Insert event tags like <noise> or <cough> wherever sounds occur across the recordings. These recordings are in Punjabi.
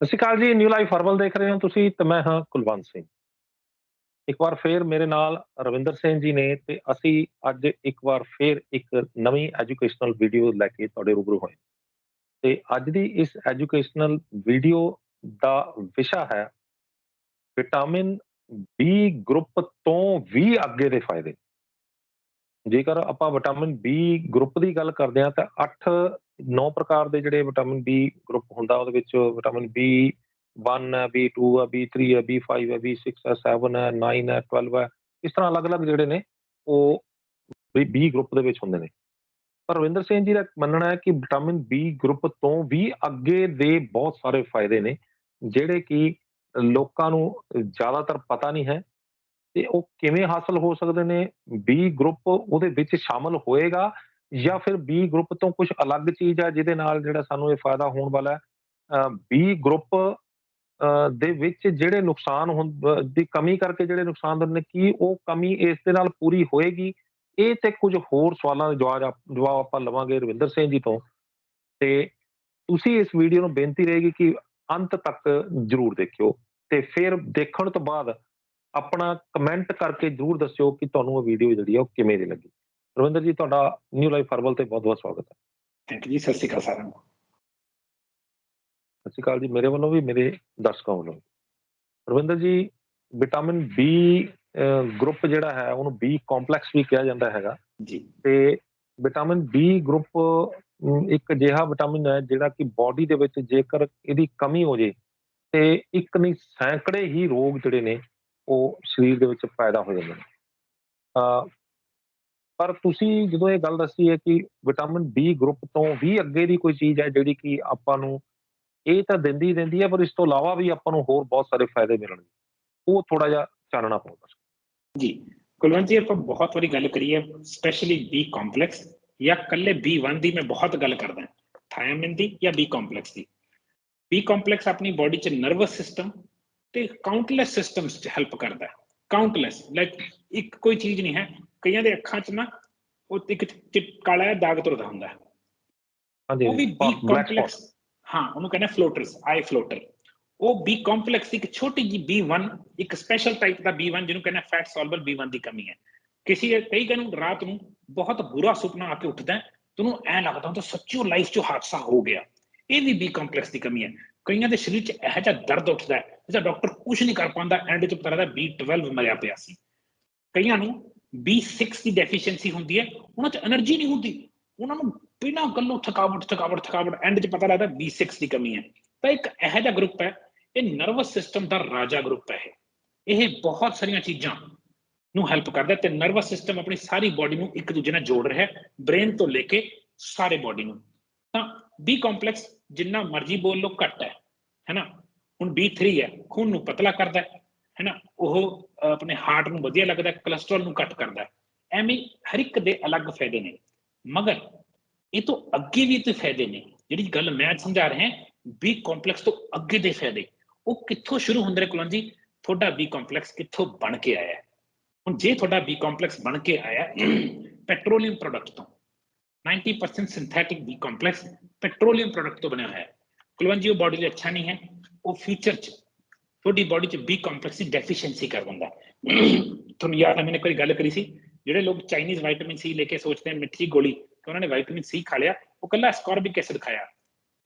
ਸਤਿ ਸ਼੍ਰੀ ਅਕਾਲ ਜੀ ਨਿਊ ਲਾਈਫ ਹਰਬਲ ਦੇਖ ਰਹੇ ਹੋ ਤੁਸੀਂ ਤੇ ਮੈਂ ਹਾਂ ਕੁਲਵੰਤ ਸਿੰਘ। ਇੱਕ ਵਾਰ ਫੇਰ ਮੇਰੇ ਨਾਲ ਰਵਿੰਦਰ ਸਿੰਘ ਜੀ ਨੇ ਤੇ ਅਸੀਂ ਅੱਜ ਇੱਕ ਵਾਰ ਫੇਰ ਇੱਕ ਨਵੀਂ ਐਜੂਕੇਸ਼ਨਲ ਵੀਡੀਓ ਲੈ ਕੇ ਤੁਹਾਡੇ ਰੂਬਰੂ ਹੋਏ। ਤੇ ਅੱਜ ਦੀ ਇਸ ਐਜੂਕੇਸ਼ਨਲ ਵੀਡੀਓ ਦਾ ਵਿਸ਼ਾ ਹੈ ਵਿਟਾਮਿਨ ਬੀ ਗਰੁੱਪ ਤੋਂ ਵੀ ਅੱਗੇ ਦੇ ਫਾਇਦੇ। ਜੇਕਰ ਆਪਾਂ ਵਿਟਾਮਿਨ ਬੀ ਗਰੁੱਪ ਦੀ ਗੱਲ ਕਰਦੇ ਹਾਂ ਤਾਂ 8 9 ਪ੍ਰਕਾਰ ਦੇ ਜਿਹੜੇ ਵਿਟਾਮਿਨ ਬੀ ਗਰੁੱਪ ਹੁੰਦਾ, ਉਹਦੇ ਵਿੱਚ ਵਿਟਾਮਿਨ ਬੀ 1 ਹੈ B2 ਹੈ B3 ਹੈ B5 ਹੈ B6 ਹੈ 7 ਹੈ 9 ਹੈ 12 ਹੈ। ਇਸ ਤਰ੍ਹਾਂ ਅਲੱਗ-ਅਲੱਗ ਜਿਹੜੇ ਨੇ, ਉਹ ਬੀ ਗਰੁੱਪ ਦੇ ਵਿੱਚ ਹੁੰਦੇ ਨੇ। ਪਰ ਰਵਿੰਦਰ ਸਿੰਘ ਜੀ ਦਾ ਮੰਨਣਾ ਹੈ ਕਿ ਵਿਟਾਮਿਨ ਬੀ ਗਰੁੱਪ ਤੋਂ ਵੀ ਅੱਗੇ ਦੇ ਬਹੁਤ ਸਾਰੇ ਫਾਇਦੇ ਨੇ, ਜਿਹੜੇ ਕਿ ਲੋਕਾਂ ਨੂੰ ਜ਼ਿਆਦਾਤਰ ਪਤਾ ਨਹੀਂ ਹੈ, ਤੇ ਉਹ ਕਿਵੇਂ ਹਾਸਲ ਹੋ ਸਕਦੇ ਨੇ ਬੀ ਗਰੁੱਪ ਉਹਦੇ ਵਿੱਚ ਸ਼ਾਮਲ ਹੋਏਗਾ ਜਾਂ ਫਿਰ ਬੀ ਗਰੁੱਪ ਤੋਂ ਕੁਝ ਅਲੱਗ ਚੀਜ਼ ਆ ਜਿਹਦੇ ਨਾਲ ਜਿਹੜਾ ਸਾਨੂੰ ਇਹ ਫਾਇਦਾ ਹੋਣ ਵਾਲਾ ਹੈ। ਬੀ ਗਰੁੱਪ ਦੇ ਵਿੱਚ ਜਿਹੜੇ ਨੁਕਸਾਨ ਦੀ ਕਮੀ ਕਰਕੇ ਜਿਹੜੇ ਨੁਕਸਾਨ ਹੁੰਦੇ ਨੇ, ਕੀ ਉਹ ਕਮੀ ਇਸ ਦੇ ਨਾਲ ਪੂਰੀ ਹੋਏਗੀ? ਇਹ ਤੇ ਕੁਝ ਹੋਰ ਸਵਾਲਾਂ ਦੇ ਜਵਾਬ ਜਵਾਬ ਆਪਾਂ ਲਵਾਂਗੇ ਰਵਿੰਦਰ ਸਿੰਘ ਜੀ ਤੋਂ। ਤੇ ਤੁਸੀਂ ਇਸ ਵੀਡੀਓ ਨੂੰ ਬੇਨਤੀ ਰਹੇਗੀ ਕਿ ਅੰਤ ਤੱਕ ਜਰੂਰ ਦੇਖਿਓ। ਤੇ ਫਿਰ ਦੇਖਣ ਤੋਂ ਬਾਅਦ ਆਪਣਾ ਕਮੈਂਟ ਕਰਕੇ ਜਰੂਰ ਦੱਸਿਓ ਕਿ ਤੁਹਾਨੂੰ ਉਹ ਵੀਡੀਓ ਜਿਹੜੀ ਆ ਉਹ ਕਿਵੇਂ ਦੀ ਲੱਗੀ। ਰਵਿੰਦਰ ਜੀ ਤੁਹਾਡਾ ਨਿਊ ਲਾਈਫ ਹਰਬਲ ਤੇ ਬਹੁਤ ਬਹੁਤ ਸਵਾਗਤ ਹੈ। ਥੈਂਕ ਯੂ ਜੀ ਸਤਿ ਸ਼੍ਰੀ ਅਕਾਲ ਸਾਰਿਆਂ ਨੂੰ। ਸਤਿ ਸ਼੍ਰੀ ਅਕਾਲ ਜੀ ਮੇਰੇ ਵੱਲੋਂ ਵੀ ਮੇਰੇ ਦਰਸ਼ਕਾਂ ਵੱਲੋਂ ਰਵਿੰਦਰ ਜੀ ਵਿਟਾਮਿਨ ਬੀ ਗਰੁੱਪ ਜਿਹੜਾ ਹੈ ਉਹਨੂੰ ਬੀ ਕੰਪਲੈਕਸ ਵੀ ਕਿਹਾ ਜਾਂਦਾ ਹੈਗਾ। ਜੀ। ਤੇ ਵਿਟਾਮਿਨ ਬੀ ਗਰੁੱਪ ਇੱਕ ਅਜਿਹਾ ਵਿਟਾਮਿਨ ਹੈ ਜਿਹੜਾ ਕਿ ਬਾਡੀ ਦੇ ਵਿੱਚ ਜੇਕਰ ਇਹਦੀ ਕਮੀ ਹੋ ਜੇ ਤੇ ਇੱਕ ਨਹੀਂ ਸੈਂਕੜੇ ਹੀ ਰੋਗ ਜਿਹੜੇ ਨੇ ਉਹ ਸਰੀਰ ਦੇ ਵਿੱਚ ਪੈਦਾ ਹੋ ਜਾਂਦੇ ਨੇ। ਪਰ ਤੁਸੀਂ ਜਦੋਂ ਇਹ ਗੱਲ ਦੱਸੀ ਹੈ ਕਿ ਵਿਟਾਮਿਨ ਬੀ ਗਰੁੱਪ ਤੋਂ ਵੀ ਅੱਗੇ ਦੀ ਕੋਈ ਚੀਜ਼ ਹੈ ਜਿਹੜੀ ਕਿ ਆਪਾਂ ਨੂੰ ਇਹ ਤਾਂ ਦਿੰਦੀ ਦਿੰਦੀ ਹੈ, ਪਰ ਇਸ ਤੋਂ ਇਲਾਵਾ ਵੀ ਆਪਾਂ ਨੂੰ ਹੋਰ ਬਹੁਤ ਸਾਰੇ ਫਾਇਦੇ ਮਿਲਣਗੇ। ਉਹ ਥੋੜਾ ਜਿਹਾ ਚਾਨਣਾ ਪਾਉਂਦਾ ਜੀ, ਕੁਲਵੰਤ ਜੀ, ਆਪਾਂ ਬਹੁਤ ਵਾਰੀ ਗੱਲ ਕਰੀ ਹੈ ਸਪੈਸ਼ਲੀ ਬੀ ਕੰਪਲੈਕਸ ਜਾਂ ਕੱਲੇ B1 ਦੀ ਮੈਂ ਬਹੁਤ ਗੱਲ ਕਰਦਾ ਥਾਇਆਮਿਨ ਦੀ ਜਾਂ ਬੀ ਕੰਪਲੈਕਸ ਦੀ। ਬੀ ਕੰਪਲੈਕਸ ਆਪਣੀ ਬਾਡੀ 'ਚ ਨਰਵਸ ਸਿਸਟਮ ਤੇ ਕਾਊਂਟਲੈਸ ਸਿਸਟਮਸ 'ਚ ਹੈਲਪ ਕਰਦਾ ਹੈ। ਕਾਊਂਟਲੈਸ ਲਾਈਕ ਇੱਕ ਕੋਈ ਚੀਜ਼ ਨਹੀਂ ਹੈ ਕਈਆਂ ਦੇ ਅੱਖਾਂ 'ਚ ਨਾ ਉਹ ਇੱਕ ਕਾਲਾ ਦਾਗ ਤੁਰਦਾ ਹੁੰਦਾ ਹਾਂਜੀ ਉਹ ਵੀ ਬੀ ਕੰਪਲੈਕਸ ਹਾਂ ਉਹਨੂੰ ਕਹਿੰਦੇ ਫਲੋਟਰਸ ਆਈ ਫਲੋਟਰ ਉਹ ਬੀ ਕੰਪਲੈਕਸ ਇੱਕ ਛੋਟੀ ਜੀ B1 ਇੱਕ ਸਪੈਸ਼ਲ ਟਾਈਪ ਦਾ B1 ਜਿਹਨੂੰ ਕਹਿੰਦੇ ਫੈਟ ਸੋਲਬਲ B1 ਦੀ ਕਮੀ ਹੈ। ਕਿਸੇ ਕਈ ਕਈ ਨੂੰ ਰਾਤ ਨੂੰ ਬਹੁਤ ਬੁਰਾ ਸੁਪਨਾ ਆ ਕੇ ਉੱਠਦਾ ਤੁਹਾਨੂੰ ਐ ਲੱਗਦਾ ਹੁੰਦਾ ਸੱਚੀ ਲਾਈਫ 'ਚ ਹਾਦਸਾ ਹੋ ਗਿਆ। ਇਹ ਵੀ ਬੀ ਕੰਪਲੈਕਸ ਦੀ ਕਮੀ ਹੈ। ਕਈਆਂ ਦੇ ਸਰੀਰ 'ਚ ਇਹੋ ਜਿਹਾ ਦਰਦ ਉੱਠਦਾ ਹੈ ਜਿਹਦਾ ਡਾਕਟਰ ਕੁਝ ਨਹੀਂ ਕਰ ਪਾਉਂਦਾ ਐਂਡ 'ਚ ਪਤਾ ਲੱਗਦਾ B12 ਮਰਿਆ ਪਿਆ ਸੀ। ਕਈਆਂ ਨੂੰ B6 ਦੀ ਡੈਫੀਸ਼ੀਐਂਸੀ ਹੁੰਦੀ ਹੈ, ਉਹਨਾਂ 'ਚ એનર્ਜੀ ਨਹੀਂ ਹੁੰਦੀ। ਉਹਨਾਂ ਨੂੰ ਬਿਨਾਂ ਗੱਲੋਂ ਥਕਾਵਟ ਥਕਾਵਟ ਥਕਾਵਟ ਐਂਡ 'ਚ ਪਤਾ ਲੱਗਦਾ B6 ਦੀ ਕਮੀ ਹੈ। ਤਾਂ ਇੱਕ ਇਹੋ ਜਿਹਾ ਗਰੁੱਪ ਹੈ, ਇਹ ਨਰਵਸ ਸਿਸਟਮ ਦਾ ਰਾਜਾ ਗਰੁੱਪ ਹੈ ਇਹ। ਬਹੁਤ ਸਾਰੀਆਂ ਚੀਜ਼ਾਂ ਨੂੰ ਹੈਲਪ ਕਰਦਾ ਤੇ ਨਰਵਸ ਸਿਸਟਮ ਆਪਣੀ ਸਾਰੀ ਬਾਡੀ ਨੂੰ ਇੱਕ ਦੂਜੇ ਨਾਲ ਜੋੜ ਰਿਹਾ ਹੈ ਬ੍ਰੇਨ ਤੋਂ ਲੈ ਕੇ ਸਾਰੇ ਬਾਡੀ ਨੂੰ। ਤਾਂ B ਕੰਪਲੈਕਸ ਜਿੰਨਾ ਮਰਜ਼ੀ ਬੋਲ ਲੋ ਘੱਟ ਹੈ ਹੈਨਾ ਹੁਣ B3 ਹੈ, ਖੂਨ ਨੂੰ ਪਤਲਾ ਕਰਦਾ ਹੈ ਹੈਨਾ ਉਹ ਆਪਣੇ ਹਾਰਟ ਨੂੰ ਵਧੀਆ ਲੱਗਦਾ ਹੈ ਕੋਲੇਸਟ੍ਰੋਲ ਨੂੰ ਘੱਟ ਕਰਦਾ ਹੈ ਐਵੇਂ ਹਰ ਇੱਕ ਦੇ ਅਲੱਗ ਫਾਇਦੇ ਨੇ ਮਗਰ ਇਹ ਤੋਂ ਅੱਗੇ ਵੀ ਤੇ ਫਾਇਦੇ ਨੇ ਜਿਹੜੀ ਗੱਲ ਮੈਂ ਸਮਝਾ ਰਿਹਾ ਬੀ ਕੰਪਲੈਕਸ ਤੋਂ ਅੱਗੇ ਦੇ ਫਾਇਦੇ ਉਹ ਕਿੱਥੋਂ ਸ਼ੁਰੂ ਹੁੰਦੇ ਨੇ ਕੁਲਨ ਜੀ ਤੁਹਾਡਾ ਬੀ ਕੰਪਲੈਕਸ ਕਿੱਥੋਂ ਬਣ ਕੇ ਆਇਆ ਹੈ ਹੁਣ ਜੇ ਤੁਹਾਡਾ ਬੀ ਕੰਪਲੈਕਸ ਬਣ ਕੇ ਆਇਆ ਪੈਟਰੋਲੀਅਮ ਪ੍ਰੋਡਕਟ ਤੋਂ 90% synthetic B complex petroleum product ਤੋਂ ਬਣਿਆ ਹੋਇਆ ਹੈ ਕੁਲਵੰਤ ਜੀ ਉਹ ਬਾਡੀ ਲਈ ਅੱਛਾ ਨਹੀਂ ਹੈ ਉਹ ਫਿਊਚਰ 'ਚ ਤੁਹਾਡੀ ਬਾਡੀ 'ਚ ਬੀ ਕੰਪਲੈਕਸ ਦੀ ਡੈਫੀਸ਼ੀਐਂਸੀ ਕਰ ਦਿੰਦਾ ਤੁਹਾਨੂੰ ਯਾਦ ਹੈ ਮੈंने ਕੋਈ ਗੱਲ ਕਰੀ ਸੀ, ਜਿਹੜੇ ਲੋਕ ਚਾਈਨੀਜ਼ ਵਿਟਾਮਿਨ ਸੀ ਲੈ ਕੇ ਸੋਚਦੇ ਹਨ ਮਿੱਠੀ ਗੋਲੀ ਕਿ ਉਹਨਾਂ ਨੇ ਵਿਟਾਮਿਨ ਸੀ ਖਾ ਲਿਆ, ਉਹ ਕੱਲਾ ਐਸਕੋਰਬਿਕ ਐਸਿਡ ਖਾਇਆ।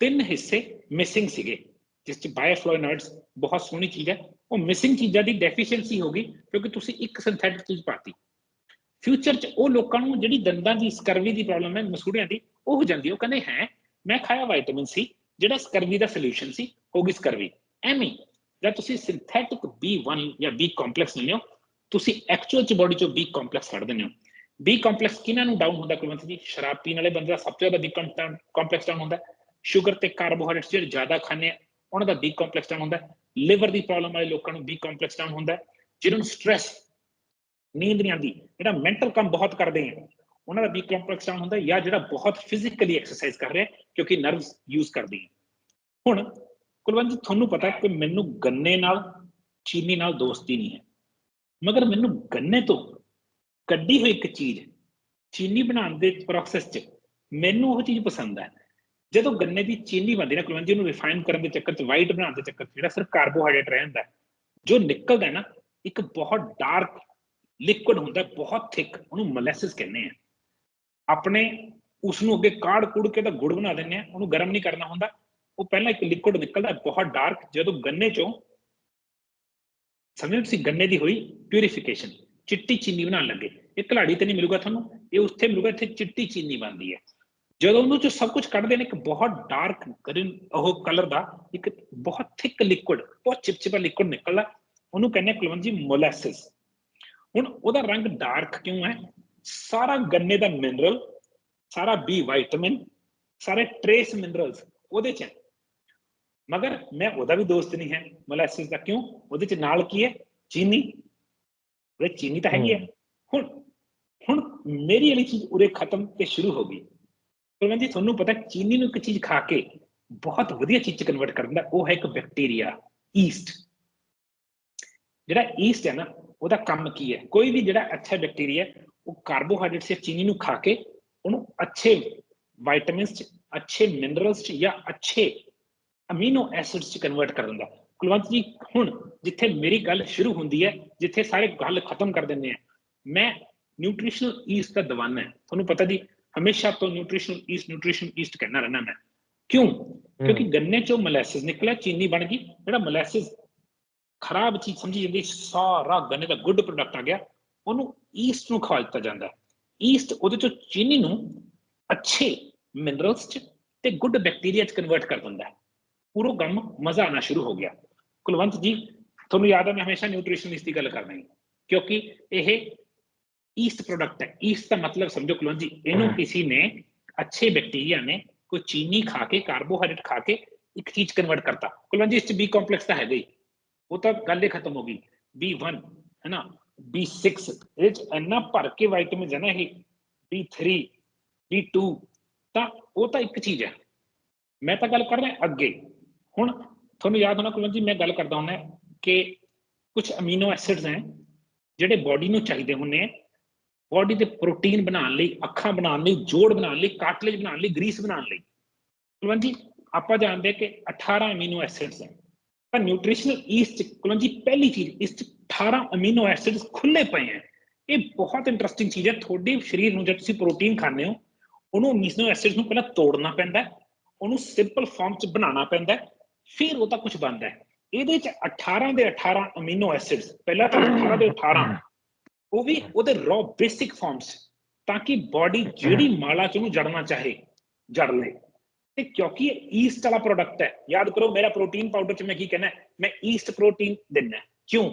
ਤਿੰਨ ਹਿੱਸੇ ਮਿਸਿੰਗ ਸੀਗੇ, ਜਿਸ 'ਚ ਬਾਇਓਫਲੋਇਨੋਇਡਸ ਬਹੁਤ ਸੋਹਣੀ ਚੀਜ਼ ਹੈ। ਉਹ ਮਿਸਿੰਗ ਚੀਜ਼ਾਂ ਦੀ ਡੈਫੀਸ਼ੀਐਂਸੀ ਹੋ ਗਈ, ਕਿਉਂਕਿ ਤੁਸੀਂ ਇੱਕ ਸਿੰਥੈਟਿਕ ਚੀਜ਼ ਪਾਤੀ। ਫਿਊਚਰ 'ਚ ਉਹ ਲੋਕਾਂ ਨੂੰ ਜਿਹੜੀ ਦੰਦਾਂ ਦੀ ਸਕਰਵੀ ਦੀ ਪ੍ਰੋਬਲਮ ਹੈ, ਮਸੂੜਿਆਂ ਦੀ, ਉਹ ਹੋ ਜਾਂਦੀ ਉਹ ਕਹਿੰਦੇ, ਹੈ, ਮੈਂ ਖਾਇਆ ਵਿਟਾਮਿਨ ਸੀ ਜਿਹੜਾ ਸਕਰਵੀ ਦਾ ਸੋਲੂਸ਼ਨ ਸੀ, ਹੋ ਗਈ ਸਕਰਵੀ ਐਵੇਂ ਜਾਂ ਤੁਸੀਂ ਸਿੰਥੈਟਿਕ B1 ਜਾਂ B ਕੰਪਲੈਕਸ ਲੈਂਦੇ ਹੋ, ਤੁਸੀਂ ਐਕਚੁਅਲ ਚ ਬਾਡੀ ਚੋਂ B ਕੰਪਲੈਕਸ ਕੱਢ ਦਿੰਦੇ ਹੋ। B ਕੰਪਲੈਕਸ ਕਿਹਨਾਂ ਨੂੰ ਡਾਊਨ ਹੁੰਦਾ ਕੁਲਵੰਤ ਜੀ? ਸ਼ਰਾਬ ਪੀਣ ਵਾਲੇ ਬੰਦੇ ਦਾ ਸਭ ਤੋਂ ਜ਼ਿਆਦਾ B ਕੰਪਲੈਕਸ ਡਾਊਨ ਹੁੰਦਾ। ਸ਼ੂਗਰ ਤੇ ਕਾਰਬੋਹਾਈਡਰੇਟਸ ਜਿਹੜੇ ਜ਼ਿਆਦਾ ਖਾਂਦੇ ਆ, ਉਹਨਾਂ ਦਾ B ਕੰਪਲੈਕਸ ਡਾਊਨ ਹੁੰਦਾ। ਲਿਵਰ ਦੀ ਪ੍ਰੋਬਲਮ ਵਾਲੇ ਲੋਕਾਂ ਨੂੰ B ਕੰਪਲੈਕਸ ਡਾਊਨ ਹੁੰਦਾ। ਜਿਹਨਾਂ ਨੂੰ ਸਟ्रेस ਨੀਂਦ ਨਹੀਂ ਆਉਂਦੀ, ਜਿਹੜਾ ਮੈਂਟਲ ਕੰਮ ਬਹੁਤ ਕਰਦੇ ਆ, ਉਹਨਾਂ ਦਾ B ਕੰਪਲੈਕਸ ਡਾਊਨ ਹੁੰਦਾ ਜਾਂ ਜਿਹੜਾ ਬਹੁਤ ਫਿਜ਼ੀਕਲੀ ਐਕਸਰਸਾਈਜ਼ ਕਰ ਰਿਹਾ, ਕਿਉਂਕਿ ਨਰਵਸ ਯੂਜ਼ ਕਰਦੇ ਹੈ ਹੁਣ ਕੁਲਵੰਤ, ਤੁਹਾਨੂੰ ਪਤਾ ਕਿ ਮੈਨੂੰ ਗੰਨੇ ਨਾਲ, ਚੀਨੀ ਨਾਲ ਦੋਸਤੀ ਨਹੀਂ ਹੈ। ਮਗਰ ਮੈਨੂੰ ਗੰਨੇ ਤੋਂ ਕੱਢੀ ਹੋਈ ਇੱਕ ਚੀਜ਼, ਚੀਨੀ ਬਣਾਉਣ ਦੇ ਪ੍ਰੋਸੈਸ 'ਚ ਮੈਨੂੰ ਉਹ ਚੀਜ਼ ਪਸੰਦ ਹੈ। ਜਦੋਂ ਗੰਨੇ ਦੀ ਚੀਨੀ ਬਣਦੀ ਨਾ ਕੁਲਵੰਜੀ ਨੂੰ ਰਿਫਾਈਨ ਕਰਨ ਦੇ ਚੱਕਰ 'ਚ ਵਾਈਟ ਬਣਾਉਣ ਦੇ ਚੱਕਰ 'ਚ ਜਿਹੜਾ ਸਿਰਫ ਕਾਰਬੋਹਾਈਡਰੇਟ ਰਹਿੰਦਾ ਜੋ ਨਿਕਲਦਾ ਨਾ, ਇੱਕ ਬਹੁਤ ਡਾਰਕ ਲਿਕੁਇਡ ਹੁੰਦਾ ਬਹੁਤ ਥਿਕ ਉਹਨੂੰ ਮੋਲੈਸਿਸ ਕਹਿੰਦੇ ਆ। ਆਪਣੇ ਉਸ ਨੂੰ ਅੱਗੇ ਕਾੜ ਕੁੜ ਕੇ ਤਾਂ ਗੁੜ ਬਣਾ ਦਿੰਦੇ ਆ, ਉਹਨੂੰ ਗਰਮ ਨਹੀਂ ਕਰਨਾ ਹੁੰਦਾ ਉਹ ਪਹਿਲਾਂ ਇੱਕ ਲਿਕੁਇਡ ਨਿਕਲਦਾ, ਬਹੁਤ ਡਾਰਕ ਜਦੋਂ ਗੰਨੇ ਚੋਂ ਸਮਝੋ ਤੁਸੀਂ ਗੰਨੇ ਦੀ ਹੋਈ ਪਿਊਰੀਫਿਕੇਸ਼ਨ ਚਿੱਟੀ ਚੀਨੀ ਬਣਾਉਣ ਲੱਗੇ। ਇਹ ਕਲਾੜੀ ਤੇ ਨਹੀਂ ਮਿਲੂਗਾ ਤੁਹਾਨੂੰ, ਇਹ ਉੱਥੇ ਮਿਲੂਗਾ, ਇੱਥੇ ਚਿੱਟੀ ਚੀਨੀ ਬਣਦੀ ਹੈ। ਜਦੋਂ ਉਹਨੂੰ ਚ ਸਭ ਕੁਝ ਕੱਢਦੇ ਨੇ, ਇੱਕ ਬਹੁਤ ਡਾਰਕ ਗ੍ਰੀਨ ਉਹ ਕਲਰ ਦਾ ਇੱਕ ਬਹੁਤ ਥਿਕ ਲਿਕੁਇਡ ਬਹੁਤ ਚਿਪਚਿਪਾ ਲਿਕੁਇਡ ਨਿਕਲਦਾ, ਉਹਨੂੰ ਕਹਿੰਦੇ ਆ ਕੁਲਵੰਤ ਜੀ ਮੋਲੈਸਿਸ ਹੁਣ ਉਹਦਾ ਰੰਗ ਡਾਰਕ ਕਿਉਂ ਹੈ? ਸਾਰਾ ਗੰਨੇ ਦਾ ਮਿਨਰਲ ਸਾਰਾ ਬੀ ਵਿਟਾਮਿਨ ਸਾਰੇ ਟ੍ਰੇਸ ਮਿਨਰਲਸ ਉਹਦੇ ਚ ਮਗਰ ਮੈਂ ਉਹਦਾ ਵੀ ਦੋਸਤ ਨਹੀਂ ਹੈ। ਮੋਲੈਸਿਸ ਦਾ ਕਿਉਂ? ਉਹਦੇ ਚ ਨਾਲ ਕੀ ਹੈ? ਚੀਨੀ। ਉਹ ਚੀਨੀ ਤਾਂ ਹੈਗੀ ਹੈ। ਹੁਣ ਹੁਣ ਮੇਰੀ ਵਾਲੀ ਚੀਜ਼ ਉਰੇ ਖਤਮ ਤੇ ਸ਼ੁਰੂ ਹੋ ਗਈ। ਕੁਲਵੰਤ ਜੀ ਤੁਹਾਨੂੰ ਪਤਾ ਚੀਨੀ ਨੂੰ ਇੱਕ ਚੀਜ਼ ਖਾ ਕੇ ਬਹੁਤ ਵਧੀਆ ਚੀਜ਼ ਚ ਕਨਵਰਟ ਕਰ ਦਿੰਦਾ। ਉਹ ਹੈ ਇੱਕ ਬੈਕਟੀਰੀਆ ਈਸਟ ਜਿਹੜਾ ਈਸਟ ਹੈ ਨਾ ਉਹਦਾ ਕੰਮ ਕੀ ਹੈ? ਕੋਈ ਵੀ ਜਿਹੜਾ ਅੱਛਾ ਬੈਕਟੀਰੀਆ ਉਹ ਕਾਰਬੋਹਾਈਡਰੇਟ ਸੇ ਚੀਨੀ ਨੂੰ ਖਾ ਕੇ ਉਹਨੂੰ ਅੱਛੇ ਵਿਟਾਮਿਨਸ ਚ ਅੱਛੇ ਮਿਨਰਲਸ ਚ ਜਾਂ ਅੱਛੇ ਅਮੀਨੋ ਐਸਿਡਸ ਚ ਕਨਵਰਟ ਕਰ ਦਿੰਦਾ। ਕੁਲਵੰਤ ਜੀ ਹੁਣ ਜਿੱਥੇ ਮੇਰੀ ਗੱਲ ਸ਼ੁਰੂ ਹੁੰਦੀ ਹੈ ਜਿੱਥੇ ਸਾਰੇ ਗੱਲ ਖਤਮ ਕਰ ਦਿੰਦੇ ਆ ਮੈਂ ਨਿਊਟ੍ਰੀਸ਼ਨਲ ਈਸਟ ਦਾ ਦੀਵਾਨਾ ਹੈ। ਤੁਹਾਨੂੰ ਪਤਾ ਜੀ ਹਮੇਸ਼ਾ ਤੋਂ ਨਿਊਟ੍ਰੀਸ਼ਨਲ ਈਸਟ ਨਿਊਟ੍ਰੀਸ਼ਨ ਈਸਟ ਕਹਿਣਾ ਰਹਿਣਾ ਮੈਂ। ਕਿਉਂ? ਕਿਉਂਕਿ ਗੰਨੇ ਚੋਂ ਮੋਲੈਸਿਸ ਨਿਕਲਿਆ ਚੀਨੀ ਬਣ ਗਈ। ਜਿਹੜਾ ਮੋਲੈਸਿਸ ਖਰਾਬ ਚੀਜ਼ ਸਮਝੀ ਜਾਂਦੀ ਸਾਰਾ ਗੰਨੇ ਦਾ ਗੁੱਡ ਪ੍ਰੋਡਕਟ ਆ ਗਿਆ। ਉਹਨੂੰ ਈਸਟ ਨੂੰ ਖਵਾ ਦਿੱਤਾ ਜਾਂਦਾ। ਈਸਟ ਉਹਦੇ ਚੋਂ ਚੀਨੀ ਨੂੰ ਅੱਛੇ ਮਿਨਰਲਸ ਚ ਤੇ ਗੁੱਡ ਬੈਕਟੀਰੀਆ ਚ ਕਨਵਰਟ ਕਰ ਦਿੰਦਾ। ਹੈ ਪੂਰਾ ਕੰਮ ਮਜ਼ਾ ਆਣਾ ਸ਼ੁਰੂ ਹੋ ਗਿਆ। ਕੁਲਵੰਤ ਜੀ ਤੁਹਾਨੂੰ ਯਾਦ ਹੈ ਮੈਂ ਹਮੇਸ਼ਾ ਨਿਊਟ੍ਰੀਸ਼ਨਿਸਟ ਦੀ ਗੱਲ ਕਰਦਾ ਹਾਂ ਕਿਉਂਕਿ ਇਹ ਈਸਟ ਪ੍ਰੋਡਕਟ ਹੈ। ਈਸਟ ਦਾ ਮਤਲਬ ਸਮਝੋ ਕੁਲਵੰਤ ਜੀ ਇਹਨੂੰ ਕਿਸੇ ਨੇ ਅੱਛੇ ਬੈਕਟੀਰੀਆ ਨੇ ਕੋਈ ਚੀਨੀ ਖਾ ਕੇ ਕਾਰਬੋਹਾਈਡਰੇਟ ਖਾ ਕੇ ਇੱਕ ਚੀਜ਼ ਕਨਵਰਟ ਕਰਤਾ। ਕੁਲਵੰਤ ਜੀ ਇਸ ਚ ਬੀ ਕੰਪਲੈਕਸ ਤਾਂ ਹੀ। ਉਹ ਤਾਂ ਗੱਲ ਹੀ ਖਤਮ ਹੋ ਗਈ। B1 ਹੈ ਨਾ B6 ਇਹ ਚ ਇੰਨਾ ਭਰ ਕੇ ਵਿਟਾਮਿਨ ਹੈ ਨਾ ਇਹ। B3 B2 ਤਾਂ ਉਹ ਤਾਂ ਇੱਕ ਚੀਜ਼ ਹੈ। ਮੈਂ ਤਾਂ ਗੱਲ ਕਰ ਰਿਹਾ ਅੱਗੇ। ਹੁਣ ਤੁਹਾਨੂੰ ਯਾਦ ਹੋਣਾ ਕੁਲਵੰਤ ਜੀ, ਮੈਂ ਗੱਲ ਕਰਦਾ ਹੁੰਦਾ ਕਿ ਕੁਝ ਅਮੀਨੋ ਐਸਿਡਸ ਹੈ ਜਿਹੜੇ ਬਾਡੀ ਨੂੰ ਚਾਹੀਦੇ ਹੁੰਦੇ ਆ। ਬਾਡੀ ਦੇ ਪ੍ਰੋਟੀਨ ਬਣਾਉਣ ਲਈ, ਅੱਖਾਂ ਬਣਾਉਣ ਲਈ, ਜੋੜ ਬਣਾਉਣ ਲਈ ਕਾਟਲੇਜ ਬਣਾਉਣ ਲਈ ਗਰੀਸ ਬਣਾਉਣ ਲਈ। ਕੁਲਵੰਤ ਜੀ, ਆਪਾਂ ਜਾਣਦੇ ਕਿ 18 ਅਮੀਨੋ ਐਸਿਡਸ ਹੈ। ਪਰ ਨਿਊਟ੍ਰੀਸ਼ਨਲ ਈਸਟ ਕੁਲਵੰਤ ਜੀ, ਪਹਿਲੀ ਚੀਜ਼, ਇਸ ਚ 18 ਅਮੀਨੋ ਐਸਿਡਸ ਖੁੱਲੇ ਪਏ ਹੈ। ਇਹ ਬਹੁਤ ਇੰਟਰਸਟਿੰਗ ਚੀਜ਼ ਹੈ। ਤੁਹਾਡੇ ਸਰੀਰ ਨੂੰ ਜਦ ਤੁਸੀਂ ਪ੍ਰੋਟੀਨ ਖਾਂਦੇ ਹੋ, ਉਹਨੂੰ ਅਮੀਨੋ ਐਸਿਡਸ ਨੂੰ ਪਹਿਲਾਂ ਤੋੜਨਾ ਪੈਂਦਾ ਉਹਨੂੰ ਸਿੰਪਲ ਫਾਰਮ ਚ ਬਣਾਉਣਾ ਪੈਂਦਾ ਫਿਰ ਉਹ ਤਾਂ ਕੁਝ ਬਣਦਾ ਹੈ। ਇਹਦੇ ਚ 18 ਦੇ 18 ਅਮੀਨੋ ਐਸਿਡਸ, ਪਹਿਲਾਂ ਤਾਂ 18 ਦੇ 18 ਉਹ ਵੀ ਉਹਦੇ ਰॉ ਬੇਸਿਕ ਫਾਰਮਸ ਤਾਂ ਕਿ ਬਾਡੀ ਜਿਹੜੀ ਮਾਲਾ ਚ ਉਹਨੂੰ ਜੜਨਾ ਚਾਹੇ, ਜੜ ਲੇ ਤੇ ਕਿਉਂਕਿ ਇਹ ਈਸਟ ਵਾਲਾ ਪ੍ਰੋਡਕਟ ਹੈ, ਯਾਦ ਕਰੋ ਮੇਰਾ ਪ੍ਰੋਟੀਨ ਪਾਊਡਰ ਚ ਮੈਂ ਕੀ ਕਹਿਣਾ ਮੈਂ ਈਸਟ ਪ੍ਰੋਟੀਨ ਦਿੰਦਾ ਕਿਉਂ?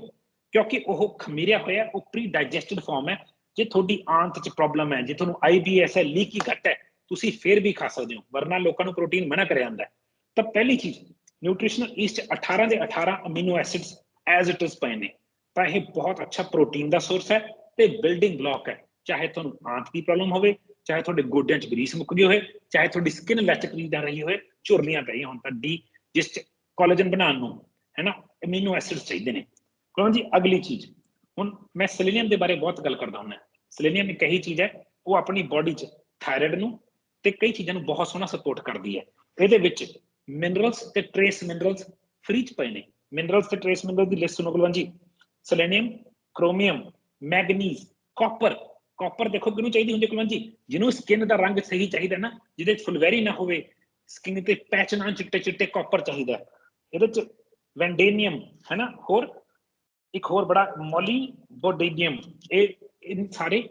ਕਿਉਂਕਿ ਉਹ ਖਮੀਰਿਆ ਹੋਇਆ, ਉਹ ਪ੍ਰੀ ਡਾਈਜੈਸਟਡ ਫਾਰਮ ਹੈ। ਜੇ ਤੁਹਾਡੀ ਆਂਤ ਚ ਪ੍ਰੋਬਲਮ ਹੈ, ਜੇ ਤੁਹਾਨੂੰ ਆਈਬੀਐਸ ਹੈ ਲੀਕੀ ਘੱਟ ਹੈ, ਤੁਸੀਂ ਫੇਰ ਵੀ ਖਾ ਸਕਦੇ ਹੋ, ਵਰਨਾ ਲੋਕਾਂ ਨੂੰ ਪ੍ਰੋਟੀਨ ਮਨਾ ਕਰਿਆ ਜਾਂਦਾ ਤਾਂ ਪਹਿਲੀ ਚੀਜ਼ ਨਿਊਟ੍ਰੀਸ਼ਨਲ ਈਸਟ 18 ਦੇ 18 amino acids as it is ਪਏ ਨੇ। ਤਾਂ ਇਹ ਬਹੁਤ ਅੱਛਾ ਪ੍ਰੋਟੀਨ ਦਾ ਸੋਰਸ ਹੈ ਤੇ ਬਿਲਡਿੰਗ ਬਲੌਕ ਹੈ। ਚਾਹੇ ਤੁਹਾਨੂੰ ਆਂਤ ਦੀ ਪ੍ਰੋਬਲਮ ਹੋਵੇ, ਚਾਹੇ ਤੁਹਾਡੇ ਗੋਡਿਆਂ 'ਚ ਗਰੀਸ ਮੁੱਕ ਗਈ ਹੋਵੇ, ਚਾਹੇ ਤੁਹਾਡੀ ਸਕਿਨ ਲਚਕਦੀ ਜਾ ਰਹੀ ਹੋਵੇ, ਝੁਰਲੀਆਂ ਪਈਆਂ ਹੁਣ ਤਾਂ ਡੀ ਜਿਸ 'ਚ ਕੋਲੇਜਨ ਬਣਾਉਣ ਨੂੰ ਹੈ ਨਾ ਅਮੀਨੋ ਐਸਿਡਸ ਚਾਹੀਦੇ ਨੇ। ਕਹੋ ਜੀ, ਅਗਲੀ ਚੀਜ਼। ਹੁਣ ਮੈਂ ਸੈਲੇਨੀਅਮ ਦੇ ਬਾਰੇ ਬਹੁਤ ਗੱਲ ਕਰਦਾ ਹੁੰਦਾ। ਸੈਲੇਨੀਅਮ ਇੱਕ ਇਹੀ ਚੀਜ਼ ਹੈ, ਉਹ ਆਪਣੀ ਬਾਡੀ 'ਚ ਥਾਇਰਾਇਡ ਨੂੰ ਤੇ ਕਈ ਚੀਜ਼ਾਂ ਨੂੰ ਬਹੁਤ ਸੋਹਣਾ ਸਪੋਰਟ ਕਰਦੀ ਹੈ। ਇਹਦੇ ਵਿੱਚ ਮਿਨਰਲਸ ਤੇ ਟ੍ਰੇਸ ਮਿਨਰਲਸ ਫ੍ਰੀ ਚ ਪਏ ਨੇ। ਮਿਨਰਲਸ ਤੇ ਟ੍ਰੇਸ ਮਿਨਰਲ ਦੀ ਲਿਸਟ ਸੁਣੋ Kulwant ji. Selenium chromium manganese copper copper ਦੇਖੋ ਕਿਹਨੂੰ ਚਾਹੀਦੀ ਹੁੰਦੀ ਹੈ ਕੁਲਵੰਤ ਜੀ? ਜਿਹਨੂੰ ਸਕਿਨ ਦਾ ਰੰਗ ਸਹੀ ਚਾਹੀਦਾ ਨਾ, ਜਿਹਦੇ ਚ ਫੁਲਵੈਰੀ ਨਾ ਹੋਵੇ ਸਕਿਨ ਤੇ ਪੈਚ ਨਾ ਚਿੱਟੇ ਚਿੱਟੇ ਕਾਪਰ ਚਾਹੀਦਾ। ਇਹਦੇ ਚ ਵੈਂਡੇਨੀਅਮ ਹੈ ਨਾ ਹੋਰ, ਇੱਕ ਹੋਰ ਬੜਾ ਮੋਲੀ ਬੋਡੇਨੀਅਮ ਇਹ ਇਹ ਸਾਰੇ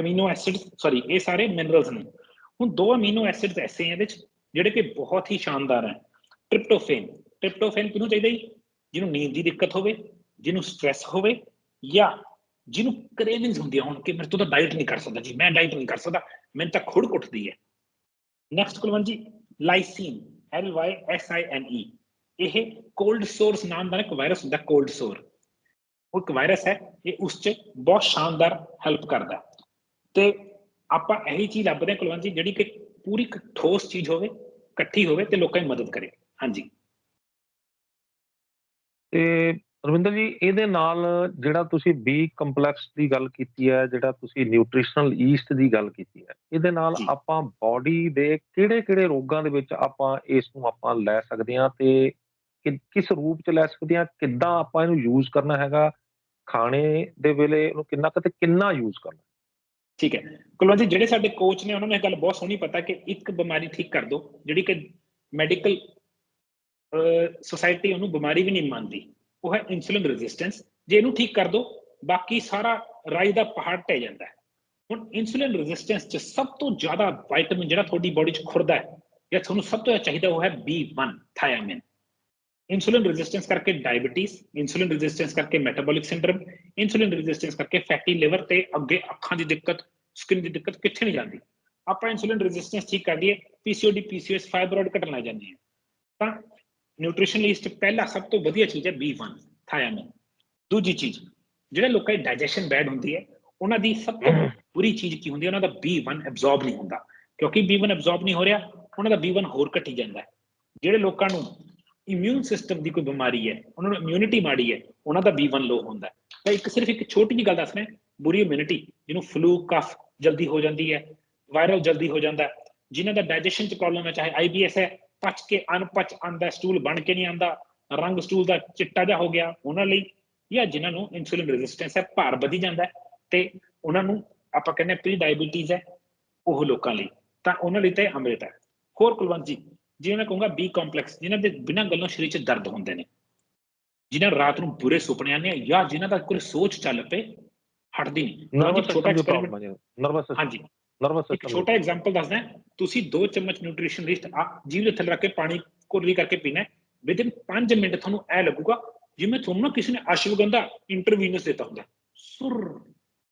ਅਮੀਨੋ ਐਸਿਡ ਸੌਰੀ ਇਹ ਸਾਰੇ ਮਿਨਰਲਸ ਨੇ। ਹੁਣ ਦੋ ਅਮੀਨੋ ਐਸਿਡ ਐਸੇ ਹੈ ਇਹਦੇ ਚ ਜਿਹੜੇ ਕਿ ਬਹੁਤ ਹੀ ਸ਼ਾਨਦਾਰ ਹੈ। ਟ੍ਰਿਪਟੋਫੈਨ ਟ੍ਰਿਪਟੋਫੈਨ ਕਿਹਨੂੰ ਚਾਹੀਦਾ ਜੀ? ਜਿਹਨੂੰ ਨੀਂਦ ਦੀ ਦਿੱਕਤ ਹੋਵੇ, ਜਿਹਨੂੰ ਸਟ੍ਰੈਸ ਹੋਵੇ ਜਾਂ ਜਿਹਨੂੰ ਕ੍ਰੇਵਿੰਗਸ ਹੁੰਦੀਆਂ ਹੁਣ ਕਿ ਮੇਰੇ ਤੋਂ ਤਾਂ ਡਾਈਟ ਨਹੀਂ ਕਰ ਸਕਦਾ ਜੀ, ਮੈਂ ਡਾਈਟ ਨਹੀਂ ਕਰ ਸਕਦਾ, ਮੈਨੂੰ ਤਾਂ ਖੁੜ ਉੱਠਦੀ ਹੈ। Next Kulwant ji lysine L Y S I N E ਇਹ ਕੋਲਡ ਸੋਰਸ ਨਾਮ ਦਾ ਇੱਕ ਵਾਇਰਸ ਹੁੰਦਾ ਕੋਲਡ ਸੋਰ ਉਹ ਇੱਕ ਵਾਇਰਸ ਹੈ, ਇਹ ਉਸ 'ਚ ਬਹੁਤ ਸ਼ਾਨਦਾਰ ਹੈਲਪ ਕਰਦਾ। ਤੇ ਆਪਾਂ ਇਹੀ ਚੀਜ਼ ਲੱਭਦੇ ਹਾਂ ਕੁਲਵੰਤ ਜੀ, ਜਿਹੜੀ ਕਿ ਪੂਰੀ ਇੱਕ ਠੋਸ ਚੀਜ਼ ਹੋਵੇ ਇਕੱਠੀ ਹੋਵੇ ਤੇ ਲੋਕਾਂ ਦੀ ਮਦਦ ਕਰੇ। ਹਾਂਜੀ। ਤੇ ਰਵਿੰਦਰ ਜੀ ਇਹਦੇ ਨਾਲ ਜਿਹੜਾ ਤੁਸੀਂ ਬੀ ਕੰਪਲੈਕਸ ਦੀ ਗੱਲ ਕੀਤੀ ਹੈ ਜਿਹੜਾ ਤੁਸੀਂ ਨਿਊਟ੍ਰੀਸ਼ਨਲ ਈਸਟ ਦੀ ਗੱਲ ਕੀਤੀ ਹੈ ਇਹਦੇ ਨਾਲ। ਆਪਾਂ ਬਾਡੀ ਦੇ ਕਿਹੜੇ-ਕਿਹੜੇ ਰੋਗਾਂ ਦੇ ਵਿੱਚ ਆਪਾਂ ਇਸ ਨੂੰ ਆਪਾਂ ਲੈ ਸਕਦੇ ਹਾਂ ਤੇ ਕਿਸ ਰੂਪ ਚ ਲੈ ਸਕਦੇ ਹਾਂ ਕਿੱਦਾਂ ਆਪਾਂ ਇਹਨੂੰ ਯੂਜ਼ ਕਰਨਾ ਹੈਗਾ ਖਾਣੇ ਦੇ ਵੇਲੇ ਇਹਨੂੰ ਕਿੰਨਾ ਕੁ ਤੇ ਕਿੰਨਾ ਯੂਜ਼ ਕਰਨਾ। ਠੀਕ ਹੈ। ਕੁਲਵੰਤ ਜੀ, ਜਿਹੜੇ ਸਾਡੇ ਕੋਚ ਨੇ, ਉਹਨਾਂ ਨੂੰ ਇਹ ਗੱਲ ਬਹੁਤ ਸੋਹਣੀ ਪਤਾ ਕਿ ਇੱਕ ਬਿਮਾਰੀ ਠੀਕ ਕਰ ਦੋ, ਜਿਹੜੀ ਕਿ ਮੈਡੀਕਲ ਸੁਸਾਇਟੀ ਉਹਨੂੰ ਬਿਮਾਰੀ ਵੀ ਨਹੀਂ ਮੰਨਦੀ। ਉਹ ਹੈ ਇਨਸੂਲਿਨ ਰੈਜ਼ਿਸਟੈਂਸ ਜੇ ਇਹਨੂੰ ਠੀਕ ਕਰ ਦੋ, ਬਾਕੀ ਸਾਰਾ ਰਾਈ ਦਾ ਪਹਾੜ ਟਹਿ ਜਾਂਦਾ ਹੈ। ਹੁਣ ਇਨਸੂਲਿਨ ਰੈਜ਼ਿਸਟੈਂਸ ਚ ਸਭ ਤੋਂ ਜ਼ਿਆਦਾ ਵਿਟਾਮਿਨ ਜਿਹੜਾ ਤੁਹਾਡੀ ਬਾਡੀ ਚ ਖੁਰਦਾ ਹੈ, ਜਾਂ ਤੁਹਾਨੂੰ ਸਭ ਤੋਂ ਜ਼ਿਆਦਾ ਚਾਹੀਦਾ ਉਹ ਹੈ B1 ਥਾਇਆਮਿਨ ਇਨਸੂਲਿਨ ਰੈਜ਼ਿਸਟੈਂਸ ਕਰਕੇ ਡਾਇਬੀਟੀਜ਼ ਇਨਸੂਲਿਨ ਰੈਜ਼ਿਸਟੈਂਸ ਕਰਕੇ ਮੈਟਾਬੋਲਿਕ ਸਿੰਡਰਮ ਇਨਸੂਲਿਨ ਰੈਜ਼ਿਸਟੈਂਸ ਕਰਕੇ ਫੈਟੀ ਲਿਵਰ ਤੇ ਅੱਗੇ ਅੱਖਾਂ ਦੀ ਦਿੱਕਤ ਸਕਿਨ ਦੀ ਦਿੱਕਤ ਕਿੱਥੇ ਨਹੀਂ ਜਾਂਦੀ। ਆਪਾਂ ਇਨਸੂਲਿਨ ਰੈਜ਼ਿਸਟੈਂਸ ਠੀਕ ਕਰ ਦਈਏ ਪੀਸੀਓਡੀ ਪੀਸੀਓਐਸ ਫਾਈਬਰੋਇਡ ਘਟਣ ਲੱਗ ਜਾਂਦੇ ਆ ਤਾਂ ਨਿਊਟ੍ਰੀਸ਼ਨਲਿਸਟ ਪਹਿਲਾ ਸਭ ਤੋਂ ਵਧੀਆ ਚੀਜ਼ ਹੈ B1 ਥਾਇਆਮਿਨ ਦੂਜੀ ਚੀਜ਼, ਜਿਹੜੇ ਲੋਕਾਂ ਦੀ ਡਾਈਜੈਸ਼ਨ ਬੈਡ ਹੁੰਦੀ ਹੈ, ਉਹਨਾਂ ਦੀ ਸਭ ਤੋਂ ਬੁਰੀ ਚੀਜ਼ ਕੀ ਹੁੰਦੀ ਹੈ? ਉਹਨਾਂ ਦਾ B1 ਐਬਜ਼ੌਰਬ ਨਹੀਂ ਹੁੰਦਾ। ਕਿਉਂਕਿ B1 ਐਬਜ਼ੌਰਬ ਨਹੀਂ ਹੋ ਰਿਹਾ, ਉਹਨਾਂ ਦਾ B1 ਹੋਰ ਘਟੀ ਜਾਂਦਾ ਹੈ। ਜਿਹੜੇ ਲੋਕਾਂ ਨੂੰ ਇਮਿਊਨ ਸਿਸਟਮ ਦੀ ਕੋਈ ਬਿਮਾਰੀ ਹੈ, ਉਹਨਾਂ ਨੂੰ ਇਮਿਊਨਿਟੀ ਮਾੜੀ ਹੈ, ਉਹਨਾਂ ਦਾ B1 ਲੋ ਹੁੰਦਾ ਤਾਂ ਇੱਕ ਸਿਰਫ ਇੱਕ ਛੋਟੀ ਜਿਹੀ ਗੱਲ ਦੱਸ ਰਿਹਾ, ਬੁਰੀ ਇਮਿਊਨਿਟੀ ਜਿਹਨੂੰ ਫਲੂ ਕਫ ਜਲਦੀ ਹੋ ਜਾਂਦੀ ਹੈ ਵਾਇਰਲ ਜਲਦੀ ਹੋ ਜਾਂਦਾ ਹੈ ਜਿਨ੍ਹਾਂ ਦਾ ਡਾਈਜੈਸ਼ਨ ਚ ਪ੍ਰੋਬਲਮ ਹੈ, ਚਾਹੇ ਆਈਬੀਐਸ ਹੈ ਪਚ ਕੇ ਅਨਪਚ ਆਂਦਾ ਸਟੂਲ ਬਣ ਕੇ ਨਹੀਂ ਆਂਦਾ ਰੰਗ ਸਟੂਲ ਦਾ ਚਿੱਟਾ ਜਿਹਾ ਹੋ ਗਿਆ, ਉਹਨਾਂ ਲਈ, ਜਾਂ ਜਿਨ੍ਹਾਂ ਨੂੰ ਇਨਸੂਲਿਨ ਰੈਜ਼ਿਸਟੈਂਸ ਹੈ, ਭਾਰ ਵਧੀ ਜਾਂਦਾ ਹੈ, ਤੇ ਉਹਨਾਂ ਨੂੰ ਆਪਾਂ ਕਹਿੰਦੇ ਪ੍ਰੀ ਡਾਇਬੀਟੀਜ਼ ਹੈ, ਉਹ ਲੋਕਾਂ ਲਈ, ਤਾਂ ਉਹਨਾਂ ਲਈ ਤਾਂ ਇਹ ਅੰਮ੍ਰਿਤ ਹੈ। ਹੋਰ ਕੁਲਵੰਤ ਜੀ ਜਿਵੇਂ ਮੈਂ ਕਹੂੰਗਾ ਬੀ ਕੰਪਲੈਕਸ ਜਿਨ੍ਹਾਂ ਦੇ ਬਿਨਾਂ ਗੱਲੋਂ ਸਰੀਰ 'ਚ ਦਰਦ ਹੁੰਦੇ ਨੇ। ਜਿਨ੍ਹਾਂ ਨੂੰ ਰਾਤ ਨੂੰ ਬੁਰੇ ਸੁਪਨੇ ਆਉਂਦੇ ਆ ਜਾਂ ਜਿਨ੍ਹਾਂ ਦਾ ਕੋਈ ਸੋਚ ਚੱਲ ਪਏ ਹਟਦੀ ਨਹੀਂ। ਨਰਵਸ ਛੋਟਾ ਸਿਸਟਮ ਦੀ ਐਕਸਪੈਰੀਮੈਂਟ ਨਰਵਸ ਸਿਸਟਮ ਹਾਂਜੀ। ਨਰਵਸ ਇੱਕ ਸਿਸਟਮ ਛੋਟਾ ਐਗਜ਼ਾਮਪਲ ਦੱਸਦਾ। ਤੁਸੀਂ 2 ਚਮਚ ਨਿਊਟ੍ਰੀਸ਼ਨ ਲਿਸਟ ਆ ਜੀਭ ਦੇ ਥੱਲੇ ਰੱਖ ਕੇ ਪਾਣੀ ਕੁਰਲੀ ਕਰਕੇ ਪੀਣਾ ਵਿਦਿਨ 5 ਮਿੰਟ ਤੁਹਾਨੂੰ ਐ ਲੱਗੂਗਾ ਜਿਵੇਂ ਤੁਹਾਨੂੰ ਨਾ ਕਿਸੇ ਨੇ ਅਸ਼ਵਗੰਧਾ ਇੰਟਰਵੀਨਸ ਦਿੱਤਾ ਹੁੰਦਾ ਸੁਰ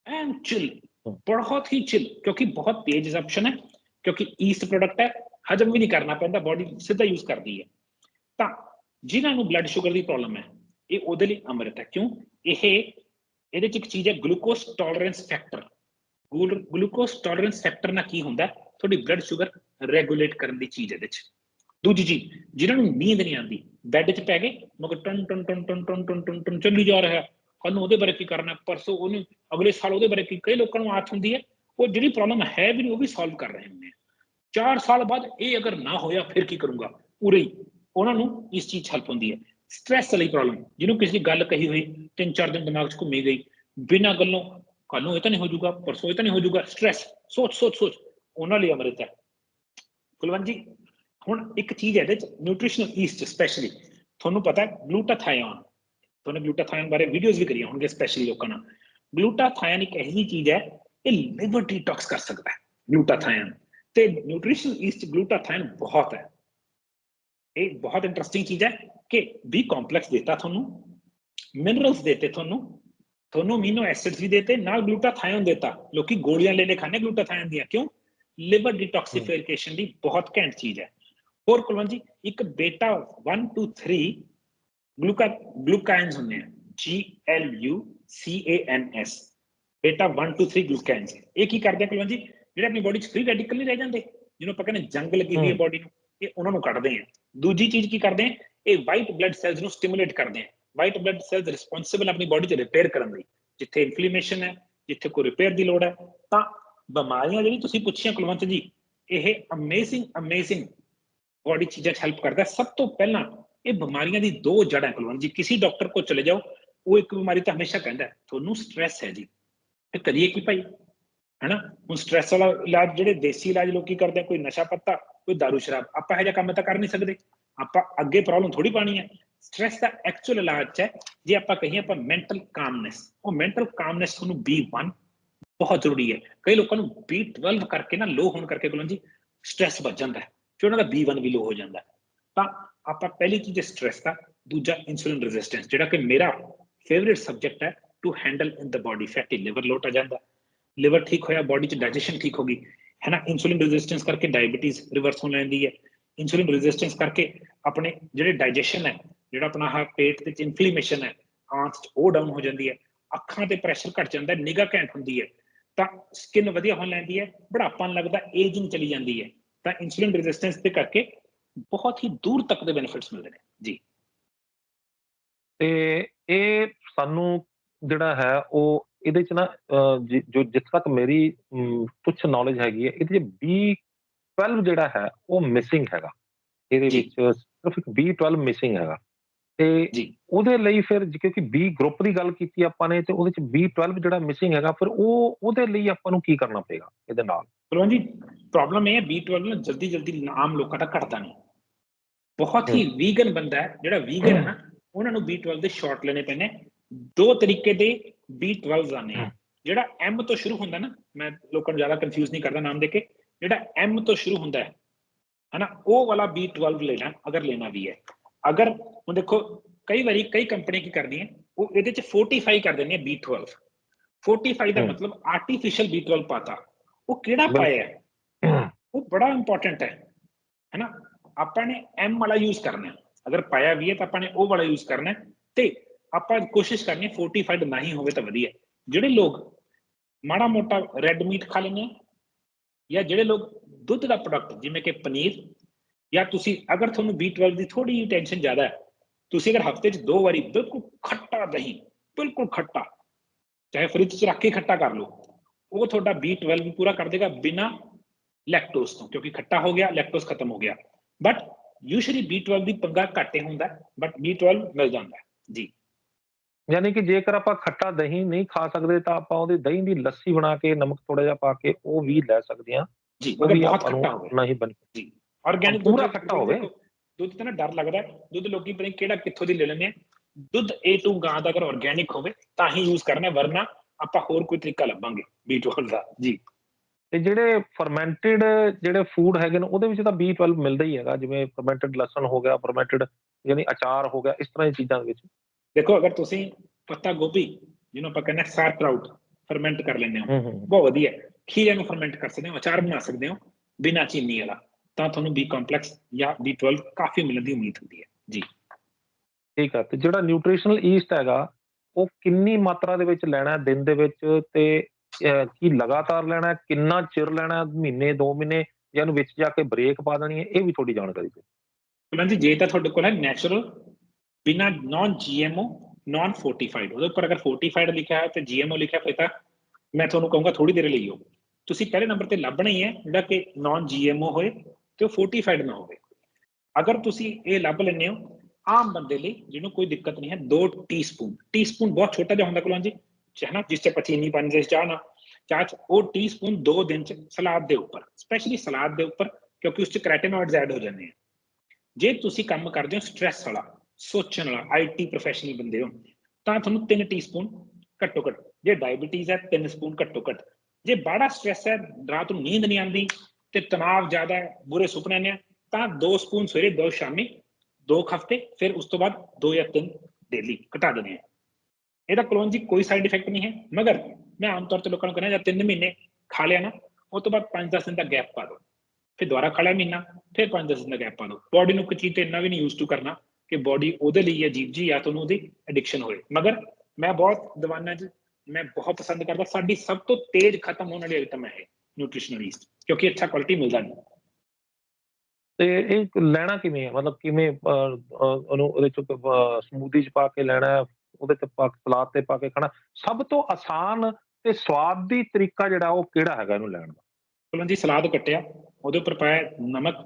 ਐਂਡ ਚਿਲ। ਬਹੁਤ ਹੀ ਚਿਲ ਕਿਉਂਕਿ ਬਹੁਤ ਤੇਜ਼ ਐਬਜ਼ਰਪਸ਼ਨ ਹੈ ਕਿਉਂਕਿ ਈਸਟ ਪ੍ਰੋਡਕਟ ਹੈ। ਹਜਮ ਵੀ ਨਹੀਂ ਕਰਨਾ ਪੈਂਦਾ ਬਾਡੀ ਸਿੱਧਾ ਯੂਜ਼ ਕਰਦੀ ਹੈ। ਤਾਂ ਜਿਨ੍ਹਾਂ ਨੂੰ ਬਲੱਡ ਸ਼ੂਗਰ ਦੀ ਪ੍ਰੋਬਲਮ ਹੈ, ਇਹ ਉਹਦੇ ਲਈ ਅੰਮ੍ਰਿਤ ਹੈ। ਕਿਉਂ? ਇਹ ਇਹਦੇ ਚ ਇੱਕ ਚੀਜ਼ ਹੈ glucose tolerance factor glucose tolerance factor ਨਾਲ ਕੀ ਹੁੰਦਾ? ਤੁਹਾਡੀ ਬਲੱਡ ਸ਼ੂਗਰ ਰੈਗੂਲੇਟ ਕਰਨ ਦੀ ਚੀਜ਼ ਇਹਦੇ ਚ। ਦੂਜੀ ਚੀਜ਼ ਜਿਨ੍ਹਾਂ ਨੂੰ ਨੀਂਦ ਨਹੀਂ ਆਉਂਦੀ ਬੈੱਡ 'ਚ ਪੈ ਗਏ, ਮਗਰ ਟਨ ਟਨ ਟਨ ਟਨ ਟਨ ਟਨ ਟਨ ਟਨ ਚੱਲੀ ਜਾ ਰਿਹਾ। ਕੱਲ ਨੂੰ ਉਹਦੇ ਬਾਰੇ ਕੀ ਕਰਨਾ? ਪਰਸੋਂ ਉਹਨੂੰ ਅਗਲੇ ਸਾਲ ਉਹਦੇ ਬਾਰੇ ਕੀ ਕਈ ਲੋਕਾਂ ਨੂੰ ਆਦਤ ਹੁੰਦੀ ਹੈ, ਉਹ ਜਿਹੜੀ ਪ੍ਰੋਬਲਮ ਹੈ ਵੀ ਨਹੀਂ, ਉਹ ਵੀ ਸੋਲਵ ਕਰ ਰਹੇ ਹੁੰਦੇ ਆ। 4 ਸਾਲ ਬਾਅਦ ਇਹ ਅਗਰ ਨਾ ਹੋਇਆ, ਫਿਰ ਕੀ ਕਰੂੰਗਾ? ਉਰੇ ਹੀ। ਉਹਨਾਂ ਨੂੰ ਇਸ ਚੀਜ਼ 'ਚ ਹੈਲਪ ਹੁੰਦੀ ਹੈ। ਸਟ੍ਰੈਸ ਲਈ ਪ੍ਰੋਬਲਮ ਜਿਹਨੂੰ ਕਿਸੇ ਦੀ ਗੱਲ ਕਹੀ ਹੋਈ, ਤਿੰਨ ਚਾਰ ਦਿਨ ਦਿਮਾਗ 'ਚ ਘੁੰਮੀ ਗਈ, ਬਿਨਾਂ ਗੱਲੋਂ ਕੱਲ ਨੂੰ ਇਹ ਤਾਂ ਨਹੀਂ ਹੋ ਜਾਊਗਾ, ਪਰਸੋਂ ਇਹ ਤਾਂ ਨਹੀਂ ਹੋ ਜਾਊਗਾ। ਸਟ੍ਰੈਸ ਸੋਚ ਸੋਚ ਸੋਚ। ਉਹਨਾਂ ਲਈ ਅੰਮ੍ਰਿਤ ਹੈ। ਕੁਲਵੰਤ ਜੀ, ਹੁਣ ਇੱਕ ਚੀਜ਼ ਹੈ ਇਹਦੇ ਚ ਨਿਊਟ੍ਰੀਸ਼ਨਲ ਈਸਟ ਸਪੈਸ਼ਲੀ ਤੁਹਾਨੂੰ ਪਤਾ ਹੈ ਗਲੂਟਾਥਾਇਨ ਤੁਹਾਨੂੰ ਗਲੂਟਾਥਾਇਨ ਬਾਰੇ ਵੀਡੀਓਜ਼ ਵੀ ਕਰੀਆਂ ਹੋਣਗੇ ਸਪੈਸ਼ਲੀ ਲੋਕਾਂ ਨਾਲ। ਗਲੂਟਾਥਾਇਨ ਇੱਕ ਐਸੀ ਚੀਜ਼ ਹੈ, ਇਹ ਲਿਵਰ ਡੀਟੌਕਸ ਕਰ ਸਕਦਾ ਹੈ ਗਲੂਟਾਥਾਇਨ ਤੇ ਨਿਊਟ੍ਰੀਸ਼ਨਲ ਈਸਟ ਗਲੂਟਾਥਾਇਨ ਬਹੁਤ ਹੈ ਇਹ ਬਹੁਤ ਇੰਟਰਸਟਿੰਗ ਚੀਜ਼ ਹੈ ਕਿ ਬੀ ਕੰਪਲੈਕਸ ਦੇਤਾ ਤੁਹਾਨੂੰ ਮਿਨਰਲਸ ਦੇਤੇ ਤੁਹਾਨੂੰ ਤੁਹਾਨੂੰ ਅਮੀਨੋ ਐਸਿਡਸ ਵੀ ਦੇਤੇ ਨਾਲ ਗਲੂਟਾਥਾਇਨ ਦੇਤਾ ਲੋਕੀ ਗੋਲੀਆਂ ਲੈ ਲੈ ਖਾਣੇ ਗਲੂਟਾਥਾਇਨ ਦੀਆਂ ਕਿਉਂ ਲਿਵਰ ਡਿਟੌਕਸੀਫਿਕੇਸ਼ਨ ਦੀ ਬਹੁਤ ਘੈਂਟ ਚੀਜ਼ ਹੈ ਹੋਰ ਕੁਲਵੰਤ ਜੀ ਇੱਕ ਬੇਟਾ 1 2 3 ਗਲੂਕਾ ਗਲੂਕਾਇਨਸ ਹੁੰਦੇ ਆ G L U C A N S ਬੇਟਾ 1 2 3 ਗਲੂਕਾਇਨਸ ਇਹ ਕੀ ਕਰਦੇ ਆ ਕੁਲਵੰਤ ਜੀ ਜਿਹੜੇ ਆਪਣੀ ਬਾਡੀ 'ਚ ਫ੍ਰੀ ਰੈਡੀਕਲ ਨਹੀਂ ਰਹਿ ਜਾਂਦੇ ਜਿਹਨੂੰ ਆਪਾਂ ਕਹਿੰਦੇ ਜੰਗ ਲੱਗੀ ਹੋਈ ਹੈ। ਬਾਡੀ ਨੂੰ ਇਹ ਉਹਨਾਂ ਨੂੰ ਕੱਢਦੇ ਆ ਦੂਜੀ ਚੀਜ਼ ਕੀ ਕਰਦੇ ਆ ਇਹ ਵਾਈਟ ਬਲੱਡ ਸੈਲਸ ਨੂੰ ਸਟਿਮੂਲੇਟ ਕਰਦੇ ਆ ਵਾਈਟ ਬਲੱਡ ਸੈਲਸ ਰਿਸਪੌਂਸਿਬਲ ਆਪਣੀ ਬਾਡੀ 'ਚ ਰਿਪੇਅਰ ਕਰਨ ਲਈ। ਜਿੱਥੇ ਇਨਫਲੇਮੇਸ਼ਨ ਹੈ ਜਿੱਥੇ ਕੋਈ ਰਿਪੇਅਰ ਦੀ ਲੋੜ ਹੈ ਤਾਂ ਬਿਮਾਰੀਆਂ ਜਿਹੜੀ ਤੁਸੀਂ ਪੁੱਛੀਆਂ ਕੁਲਵੰਤ ਜੀ ਇਹ ਅਮੇਜ਼ਿੰਗ ਅਮੇਜ਼ਿੰਗ ਬਾਡੀ ਚੀਜ਼ਾਂ ਹੈਲਪ ਕਰਦਾ। ਸਭ ਤੋਂ ਪਹਿਲਾਂ ਇਹ ਬਿਮਾਰੀਆਂ ਦੀ ਦੋ ਜੜ੍ਹਾਂ ਹੈ ਕੁਲਵੰਤ ਜੀ। ਕਿਸੇ ਡਾਕਟਰ ਕੋਲ ਚਲੇ ਜਾਓ ਉਹ ਇੱਕ ਬਿਮਾਰੀ ਤਾਂ ਹਮੇਸ਼ਾ ਕਹਿੰਦਾ ਤੁਹਾਨੂੰ ਸਟ੍ਰੈਸ ਹੈ ਜੀ। ਤੇ ਕਰੀਏ ਕੀ ਭਾਈ? ਹੈਨਾ? ਹੁਣ ਸਟ੍ਰੈਸ ਵਾਲਾ ਇਲਾਜ ਜਿਹੜੇ ਦੇਸੀ ਇਲਾਜ ਲੋਕੀ ਕਰਦੇ ਆ, ਕੋਈ ਨਸ਼ਾ ਪੱਤਾ, ਕੋਈ ਦਾਰੂ ਸ਼ਰਾਬ, ਆਪਾਂ ਇਹ ਜਿਹਾ ਕੰਮ ਤਾਂ ਕਰ ਨਹੀਂ ਸਕਦੇ। ਆਪਾਂ ਅੱਗੇ ਪ੍ਰੋਬਲਮ ਥੋੜੀ ਪਾਣੀ ਹੈ। ਸਟ੍ਰੈਸ ਦਾ ਐਕਚੁਅਲ ਇਲਾਜ ਹੈ, ਜੇ ਆਪਾਂ ਕਹੀਏ ਆਪਾਂ ਮੈਂਟਲ ਕਾਮਨੈਸ ਉਹ ਮੈਂਟਲ ਕਾਮਨੈਸ ਤੁਹਾਨੂੰ B1 ਬਹੁਤ ਜ਼ਰੂਰੀ ਹੈ। ਕਈ ਲੋਕਾਂ ਨੂੰ B12 ਕਰਕੇ ਨਾ ਲੋ ਹੋਣ ਕਰਕੇ ਕੋਲੋਂ ਜੀ ਸਟ੍ਰੈਸ ਵੱਧ ਜਾਂਦਾ ਹੈ, ਫਿਰ ਉਹਨਾਂ ਦਾ B1 ਵੀ ਲੋ ਹੋ ਜਾਂਦਾ ਤਾਂ ਆਪਾਂ ਪਹਿਲੀ ਚੀਜ਼ ਸਟ੍ਰੈਸ ਦਾ, ਦੂਜਾ ਇਨਸੂਲਿਨ ਰੈਜ਼ਿਸਟੈਂਸ ਜਿਹੜਾ ਕਿ ਮੇਰਾ ਫੇਵਰਿਟ ਸਬਜੈਕਟ ਹੈ to handle in the body fatty liver ਲੋਟ ਆ ਜਾਂਦਾ। ਲਿਵਰ ਠੀਕ ਹੋਇਆ ਬਾਡੀ ਚ ਡਾਈਜੈਸ਼ਨ ਠੀਕ ਹੋ ਗਈ, ਹੈ ਨਾ? ਇਨਸੂਲਿਨ ਰੈਜ਼ਿਸਟੈਂਸ ਕਰਕੇ ਡਾਇਬੀਟੀਜ਼ ਰਿਵਰਸ ਹੋ ਲੈਂਦੀ ਹੈ। ਇਨਸੂਲਿਨ ਰੈਜ਼ਿਸਟੈਂਸ ਕਰਕੇ ਆਪਣੇ ਜਿਹੜੇ ਡਾਈਜੈਸ਼ਨ ਹੈ, ਜਿਹੜਾ ਆਪਣਾ ਆਹ ਪੇਟ ਦੇ ਚ ਇਨਫਲੇਮੇਸ਼ਨ ਹੈ, ਆਂਤ ਚ ਉਹ ਡਾਊਨ ਹੋ ਜਾਂਦੀ ਹੈ। ਅੱਖਾਂ ਤੇ ਪ੍ਰੈਸ਼ਰ ਘਟ ਜਾਂਦਾ ਨਿਗਾ ਘੈਂਟ ਹੁੰਦੀ ਹੈ। ਤਾਂ ਸਕਿਨ ਵਧੀਆ ਹੋਣ ਲੈਂਦੀ ਹੈ, ਬੁਢਾਪਾ ਨਹੀਂ ਲੱਗਦਾ ਏਜਿੰਗ ਚਲੀ ਜਾਂਦੀ ਹੈ। ਤਾਂ ਇਨਸੂਲਿਨ ਰੈਜ਼ਿਸਟੈਂਸ ਦੇ ਕਰਕੇ ਬਹੁਤ ਹੀ ਦੂਰ ਤੱਕ ਦੇ ਬੈਨੀਫਿਟਸ ਮਿਲਦੇ ਨੇ। ਜੀ। ਤੇ ਇਹ ਸਾਨੂੰ ਜਿਹੜਾ ਹੈ, ਉਹ ਇਹਦੇ ਚ ਨਾ ਜਿ- ਜੋ ਜਿੱਥੇ ਤੱਕ ਮੇਰੀ ਤੁੱਛ ਨੌਲੇਜ ਹੈਗੀ ਹੈ ਇਹਦੇ ਚ B12 ਜਿਹੜਾ ਹੈ ਉਹ ਮਿਸਿੰਗ ਹੈਗਾ। ਇਹਦੇ। ਵਿੱਚ ਸਿਰਫ ਇੱਕ B12 ਮਿਸਿੰਗ ਹੈਗਾ। ਤੇ। ਉਹਦੇ ਲਈ ਫਿਰ ਕਿਉਂਕਿ B ਗਰੁੱਪ ਦੀ ਗੱਲ ਕੀਤੀ ਆਪਾਂ ਨੇ ਤੇ ਉਹਦੇ ਚ B12 ਜਿਹੜਾ ਮਿਸਿੰਗ ਹੈਗਾ ਫਿਰ ਉਹ ਉਹਦੇ ਲਈ ਆਪਾਂ ਨੂੰ ਕੀ ਕਰਨਾ ਪਏਗਾ ਇਹਦੇ ਨਾਲ? ਕੁਲਵੰਤ ਜੀ ਪ੍ਰੋਬਲਮ ਇਹ ਹੈ B12 ਨਾ ਜਲਦੀ ਜਲਦੀ ਆਮ ਲੋਕਾਂ ਦਾ ਘਟਦਾ ਨਹੀਂ। ਬਹੁਤ ਹੀ ਵੀਗਨ ਬੰਦਾ ਹੈ ਜਿਹੜਾ ਵੀਗਨ ਹੈ ਨਾ ਉਹਨਾਂ ਨੂੰ B12 ਦੇ ਸ਼ਾਰਟ ਲੈਣੇ ਪੈਣੇ ਦੋ ਤਰੀਕੇ ਦੇ B12 ਆਨੇ ਆ। ਜਿਹੜਾ M ਤੋਂ ਸ਼ੁਰੂ ਹੁੰਦਾ ਨਾ ਮੈਂ ਲੋਕਾਂ ਨੂੰ ਜ਼ਿਆਦਾ ਕੰਫਿਊਜ਼ ਨਹੀਂ ਕਰਦਾ ਨਾਮ ਦੇ ਕੇ ਜਿਹੜਾ M ਤੋਂ ਸ਼ੁਰੂ ਹੁੰਦਾ ਹੈ ਹਨਾ ਉਹ ਵਾਲਾ B12 ਲੈਣਾ ਅਗਰ ਲੈਣਾ ਵੀ ਹੈ। ਅਗਰ ਹੁਣ ਦੇਖੋ ਕਈ ਵਾਰੀ ਕਈ ਕੰਪਨੀ ਕੀ ਕਰਦੀਆਂ ਉਹ ਇਹਦੇ ਚ 45 ਕਰ ਦਿੰਦੀਆਂ B12 45 ਦਾ। ਮਤਲਬ ਆਰਟੀਫੀਸ਼ੀਅਲ B12 ਪਾਤਾ। ਉਹ ਕਿਹੜਾ। ਪਾਇਆ ਹੈ? ਉਹ ਬੜਾ ਇੰਪੋਰਟੈਂਟ ਹੈ ਹੈਨਾ। ਆਪਾਂ ਨੇ M ਵਾਲਾ ਯੂਜ਼ ਕਰਨਾ ਹੈ। ਅਗਰ ਪਾਇਆ ਵੀ ਹੈ ਤਾਂ ਆਪਾਂ ਨੇ ਉਹ ਵਾਲਾ ਯੂਜ਼ ਕਰਨਾ ਹੈ। ਤੇ ਆਪਾਂ ਕੋਸ਼ਿਸ਼ ਕਰਨੀ ਹੈ ਫੋਰਟੀਫਾਈਡ ਨਹੀਂ ਹੋਵੇ ਤਾਂ ਵਧੀਆ। ਜਿਹੜੇ ਲੋਕ ਮਾੜਾ ਮੋਟਾ ਰੈੱਡ ਮੀਟ ਖਾ ਲੈਂਦੇ ਜਾਂ ਜਿਹੜੇ ਲੋਕ ਦੁੱਧ ਦਾ ਪ੍ਰੋਡਕਟ ਜਿਵੇਂ ਕਿ ਪਨੀਰ, ਜਾਂ ਤੁਸੀਂ ਅਗਰ ਤੁਹਾਨੂੰ B12 ਦੀ ਥੋੜੀ ਜਿਹੀ ਟੈਨਸ਼ਨ ਜ਼ਿਆਦਾ ਹੈ, ਤੁਸੀਂ ਅਗਰ ਹਫ਼ਤੇ 'ਚ ਦੋ ਵਾਰੀ ਬਿਲਕੁਲ ਖੱਟਾ ਦਹੀਂ, ਬਿਲਕੁਲ ਖੱਟਾ, ਚਾਹੇ ਫ੍ਰਿਜ 'ਚ ਰੱਖ ਕੇ ਖੱਟਾ ਕਰ ਲਓ, ਉਹ ਤੁਹਾਡਾ B12 ਵੀ ਪੂਰਾ ਕਰ ਦੇਗਾ ਬਿਨਾ ਲੈਕਟੋਸ ਤੋਂ, ਕਿਉਂਕਿ ਖੱਟਾ ਹੋ ਗਿਆ ਲੈਕਟੋਸ ਖਤਮ ਹੋ ਗਿਆ। ਬਟ ਯੂਜੂਅਲੀ B12 ਦੀ ਪੰਗਾ ਘੱਟੇ ਹੁੰਦਾ ਬਟ B12 ਮਿਲ ਜਾਂਦਾ ਜੀ। ਯਾਨੀ ਕਿ ਜੇਕਰ ਆਪਾਂ ਖੱਟਾ ਦਹੀਂ ਨਹੀਂ ਖਾ ਸਕਦੇ ਤਾਂ ਆਪਾਂ ਉਹਦੀ ਦਹੀਂ ਦੀ ਲੱਸੀ ਬਣਾ ਕੇ ਨਮਕ ਥੋੜਾ ਜਿਹਾ ਪਾ ਕੇ ਉਹ ਵੀ ਲੈ ਸਕਦੇ ਹਾਂ। ਜੀ ਉਹ ਵੀ ਆਪਾਂ ਨੂੰ ਖੱਟਾ ਹੋਵੇ। ਨਹੀਂ ਬਣ। ਆਰਗੈਨਿਕ ਪੂਰਾ ਖੱਟਾ ਹੋਵੇ। ਦੁੱਧ ਤਾਂ ਨਾ ਡਰ ਲੱਗਦਾ। ਦੁੱਧ ਲੋਕੀ ਪਤਾ ਕਿਹੜਾ ਕਿੱਥੋਂ ਦੀ ਲੈ ਲੈਂਦੇ ਆ। ਦੁੱਧ A2 ਗਾਂ ਦਾ ਅਗਰ ਆਰਗੈਨਿਕ ਹੋਵੇ ਤਾਂ ਹੀ ਯੂਜ਼ ਕਰਨਾ ਵਰਨਾ ਆਪਾਂ ਹੋਰ ਕੋਈ ਤਰੀਕਾ ਲੱਭਾਂਗੇ B12 ਦਾ। ਜੀ। ਤੇ ਜਿਹੜੇ ਫਰਮੈਂਟਡ ਜਿਹੜੇ ਫੂਡ ਹੈਗੇ ਨੇ ਉਹਦੇ ਵਿੱਚ ਤਾਂ B12 ਮਿਲਦਾ ਹੀ ਹੈਗਾ। ਜਿਵੇਂ ਫਰਮੈਂਟਡ ਲਸਣ ਹੋ ਗਿਆ ਫਰਮੈਂਟਡ ਯਾਨੀ ਅਚਾਰ ਹੋ ਗਿਆ ਇਸ ਤਰ੍ਹਾਂ ਦੀ ਚੀਜ਼ਾਂ ਦੇ ਵਿੱਚ। ਦੇਖੋ ਅਗਰ ਤੁਸੀਂ ਪੱਤਾ ਗੋਭੀ ਜਿਹਨੂੰ ਆਪਾਂ ਕਹਿੰਦੇ ਸਾਰਕਰਾਊਟ ਫਰਮੈਂਟ ਕਰ ਲੈਂਦੇ ਹੋ। ਬਹੁਤ ਵਧੀਆ। ਖੀਰੇ ਨੂੰ ਫਰਮੈਂਟ ਕਰ ਸਕਦੇ ਹੋ ਅਚਾਰ ਬਣਾ ਸਕਦੇ ਹੋ ਬਿਨਾਂ ਚੀਨੀ ਵਾਲਾ। ਤਾਂ ਤੁਹਾਨੂੰ B ਕੰਪਲੈਕਸ ਜਾਂ B12 ਕਾਫੀ ਮਿਲਣ ਦੀ ਉਮੀਦ ਹੁੰਦੀ ਹੈ। ਜੀ। ਠੀਕ ਆ ਤੇ ਜਿਹੜਾ ਨਿਊਟ੍ਰੀਸ਼ਨਲ ਈਸਟ ਹੈਗਾ ਉਹ ਕਿੰਨੀ ਮਾਤਰਾ ਦੇ ਵਿੱਚ ਲੈਣਾ ਦਿਨ ਦੇ ਵਿੱਚ? ਤੇ ਕੀ ਲਗਾਤਾਰ ਲੈਣਾ ਕਿੰਨਾ ਚਿਰ ਲੈਣਾ ਮਹੀਨੇ 2 ਮਹੀਨੇ? ਜਾਂ ਇਹਨੂੰ ਵਿੱਚ ਜਾ ਕੇ ਬ੍ਰੇਕ ਪਾ ਦੇਣੀ ਹੈ? ਇਹ ਵੀ ਥੋੜੀ ਜਾਣਕਾਰੀ ਦਿਓ। ਜੀ ਜੇ ਤਾਂ ਤੁਹਾਡੇ ਕੋਲ ਹੈ ਨੈਚੁਰਲ ਬਿਨਾ ਨਾਨ ਜੀਐਮਓ ਨਾਨ ਫੋਰਟੀਫਾਈਡ ਉਹਦੇ ਉੱਪਰ ਅਗਰ ਫੋਰਟੀਫਾਈਡ ਲਿਖਿਆ ਹੈ ਤੇ ਜੀਐਮਓ ਲਿਖਿਆ ਫਿਰ ਤਾਂ ਮੈਂ ਤੁਹਾਨੂੰ ਕਹੂੰਗਾ ਥੋੜੀ ਦੇਰ ਲਈ ਹੋ ਤੁਸੀਂ ਪਹਿਲੇ ਨੰਬਰ ਤੇ ਲੱਭਣਾ ਹੀ ਹੈ ਜਿਹੜਾ ਕਿ ਨਾਨ ਜੀਐਮਓ ਹੋਏ ਤੇ ਉਹ ਫੋਰਟੀਫਾਈਡ ਨਾ ਹੋਵੇ ਅਗਰ ਤੁਸੀਂ ਇਹ ਲੱਭ ਲੈਂਦੇ ਹੋ ਆਮ ਬੰਦੇ ਲਈ ਜਿਹਨੂੰ ਕੋਈ ਦਿੱਕਤ ਨਹੀਂ ਹੈ 2 ਟੀਸਪੂਨ ਟੀਸਪੂਨ ਬਹੁਤ ਛੋਟਾ ਜਿਹਾ ਹੁੰਦਾ ਕੁਲਨ ਜੀ ਚਾਹਨਾ ਜਿਸ ਚ ਪਚੀਨੀ ਪਾਣੀ ਦੇ ਚਾਹ ਨਾ ਚਾਹ 'ਚ ਉਹ ਟੀਸਪੂਨ ਦੋ ਦਿਨ ਚ ਸਲਾਦ ਦੇ ਉੱਪਰ ਸਪੈਸ਼ਲੀ ਸਲਾਦ ਦੇ ਉੱਪਰ ਕਿਉਂਕਿ ਉਸ ਚ ਕ੍ਰੈਟੀਨੋਇਡਸ ਐਡ ਹੋ ਜਾਂਦੇ ਆ ਜੇ ਤੁਸੀਂ ਕੰਮ ਕਰਦੇ ਹੋ ਸਟ੍ਰੈਸ ਵਾਲਾ ਸੋਚਣ ਵਾਲਾ ਆਈਟੀ ਪ੍ਰੋਫੈਸ਼ਨਲ ਬੰਦੇ ਹੋ, ਤਾਂ ਤੁਹਾਨੂੰ 3 ਟੀਸਪੂਨ ਘੱਟੋ ਘੱਟ ਜੇ ਡਾਇਬੀਟੀਜ਼ ਹੈ 3 ਸਪੂਨ ਘੱਟੋ ਘੱਟ ਜੇ ਬੜਾ ਸਟ੍ਰੈਸ ਹੈ, ਰਾਤ ਨੂੰ ਨੀਂਦ ਨਹੀਂ ਆਉਂਦੀ ਤੇ ਤਣਾਅ ਜ਼ਿਆਦਾ ਹੈ, ਬੁਰੇ ਸੁਪਨੇ ਨੇ ਤਾਂ 2 ਸਪੂਨ ਸਵੇਰੇ, ਦੋ ਸ਼ਾਮੀ, ਦੋ ਕੁ ਹਫ਼ਤੇ, ਫਿਰ ਉਸ ਤੋਂ ਬਾਅਦ 2 ਜਾਂ 3 ਡੇਲੀ ਘਟਾ ਦੇਣੇ ਆ। ਇਹਦਾ ਕਲੋਨ ਜੀ ਕੋਈ ਸਾਈਡ ਇਫੈਕਟ ਨਹੀਂ ਹੈ, ਮਗਰ ਮੈਂ ਆਮ ਤੌਰ ਤੇ ਲੋਕਾਂ ਨੂੰ ਕਹਿੰਦਾ, ਜਾਂ 3 ਮਹੀਨੇ ਖਾ ਲਿਆ ਨਾ ਉਸ ਤੋਂ ਬਾਅਦ 5-10 ਦਿਨ ਦਾ ਗੈਪ ਪਾ ਦਿਓ। ਫਿਰ ਦੁਬਾਰਾ ਖਾ ਲਿਆ ਮਹੀਨਾ, ਫਿਰ 5-10 ਦਿਨ ਦਾ ਗੈਪ ਪਾ ਦਿਓ। ਬੋਡੀ ਨੂੰ ਕੋਈ ਚੀਜ਼ ਤੇ ਇੰਨਾ ਵੀ ਨਹੀਂ ਯੂਜ਼ ਟੂ ਕਰਨਾ ਕਿ ਬੋਡੀ ਉਹਦੇ ਲਈ ਅਜੀਬ ਜੀ ਜਾਂ ਤੁਹਾਨੂੰ ਉਹਦੀ ਐਡਿਕਸ਼ਨ ਹੋਏ ਮਗਰ ਮੈਂ ਬਹੁਤ ਦਵਾਨਾਂ 'ਚ ਮੈਂ ਬਹੁਤ ਪਸੰਦ ਕਰਦਾ। ਸਾਡੀ ਸਭ ਤੋਂ ਤੇਜ਼ ਖਤਮ ਹੋਣ ਵਾਲੀ ਆਈਟਮ ਹੈ ਇਹ ਨਿਊਟ੍ਰੀਸ਼ਨਲ ਈਸਟ ਕਿਉਂਕਿ ਅੱਛਾ ਕੁਆਲਿਟੀ ਮਿਲਦਾ ਨਹੀਂ। ਤੇ ਇਹ ਲੈਣਾ ਕਿਵੇਂ ਹੈ? ਮਤਲਬ ਕਿਵੇਂ ਉਹਨੂੰ ਉਹਦੇ ਚ ਸਮੂਦੀ ਚ ਪਾ ਕੇ ਲੈਣਾ ਹੈ, ਉਹਦੇ ਤੇ ਪਾ ਸਲਾਦ ਤੇ ਪਾ ਕੇ ਖਾਣਾ ਸਭ ਤੋਂ ਆਸਾਨ ਤੇ ਸਵਾਦੀ ਤਰੀਕਾ ਜਿਹੜਾ ਉਹ ਕਿਹੜਾ ਹੈਗਾ ਇਹਨੂੰ ਲੈਣ ਦਾ? ਕੁਲਨ ਜੀ ਸਲਾਦ ਕੱਟਿਆ। ਉਹਦੇ ਉੱਪਰ ਪਾਇਆ ਨਮਕ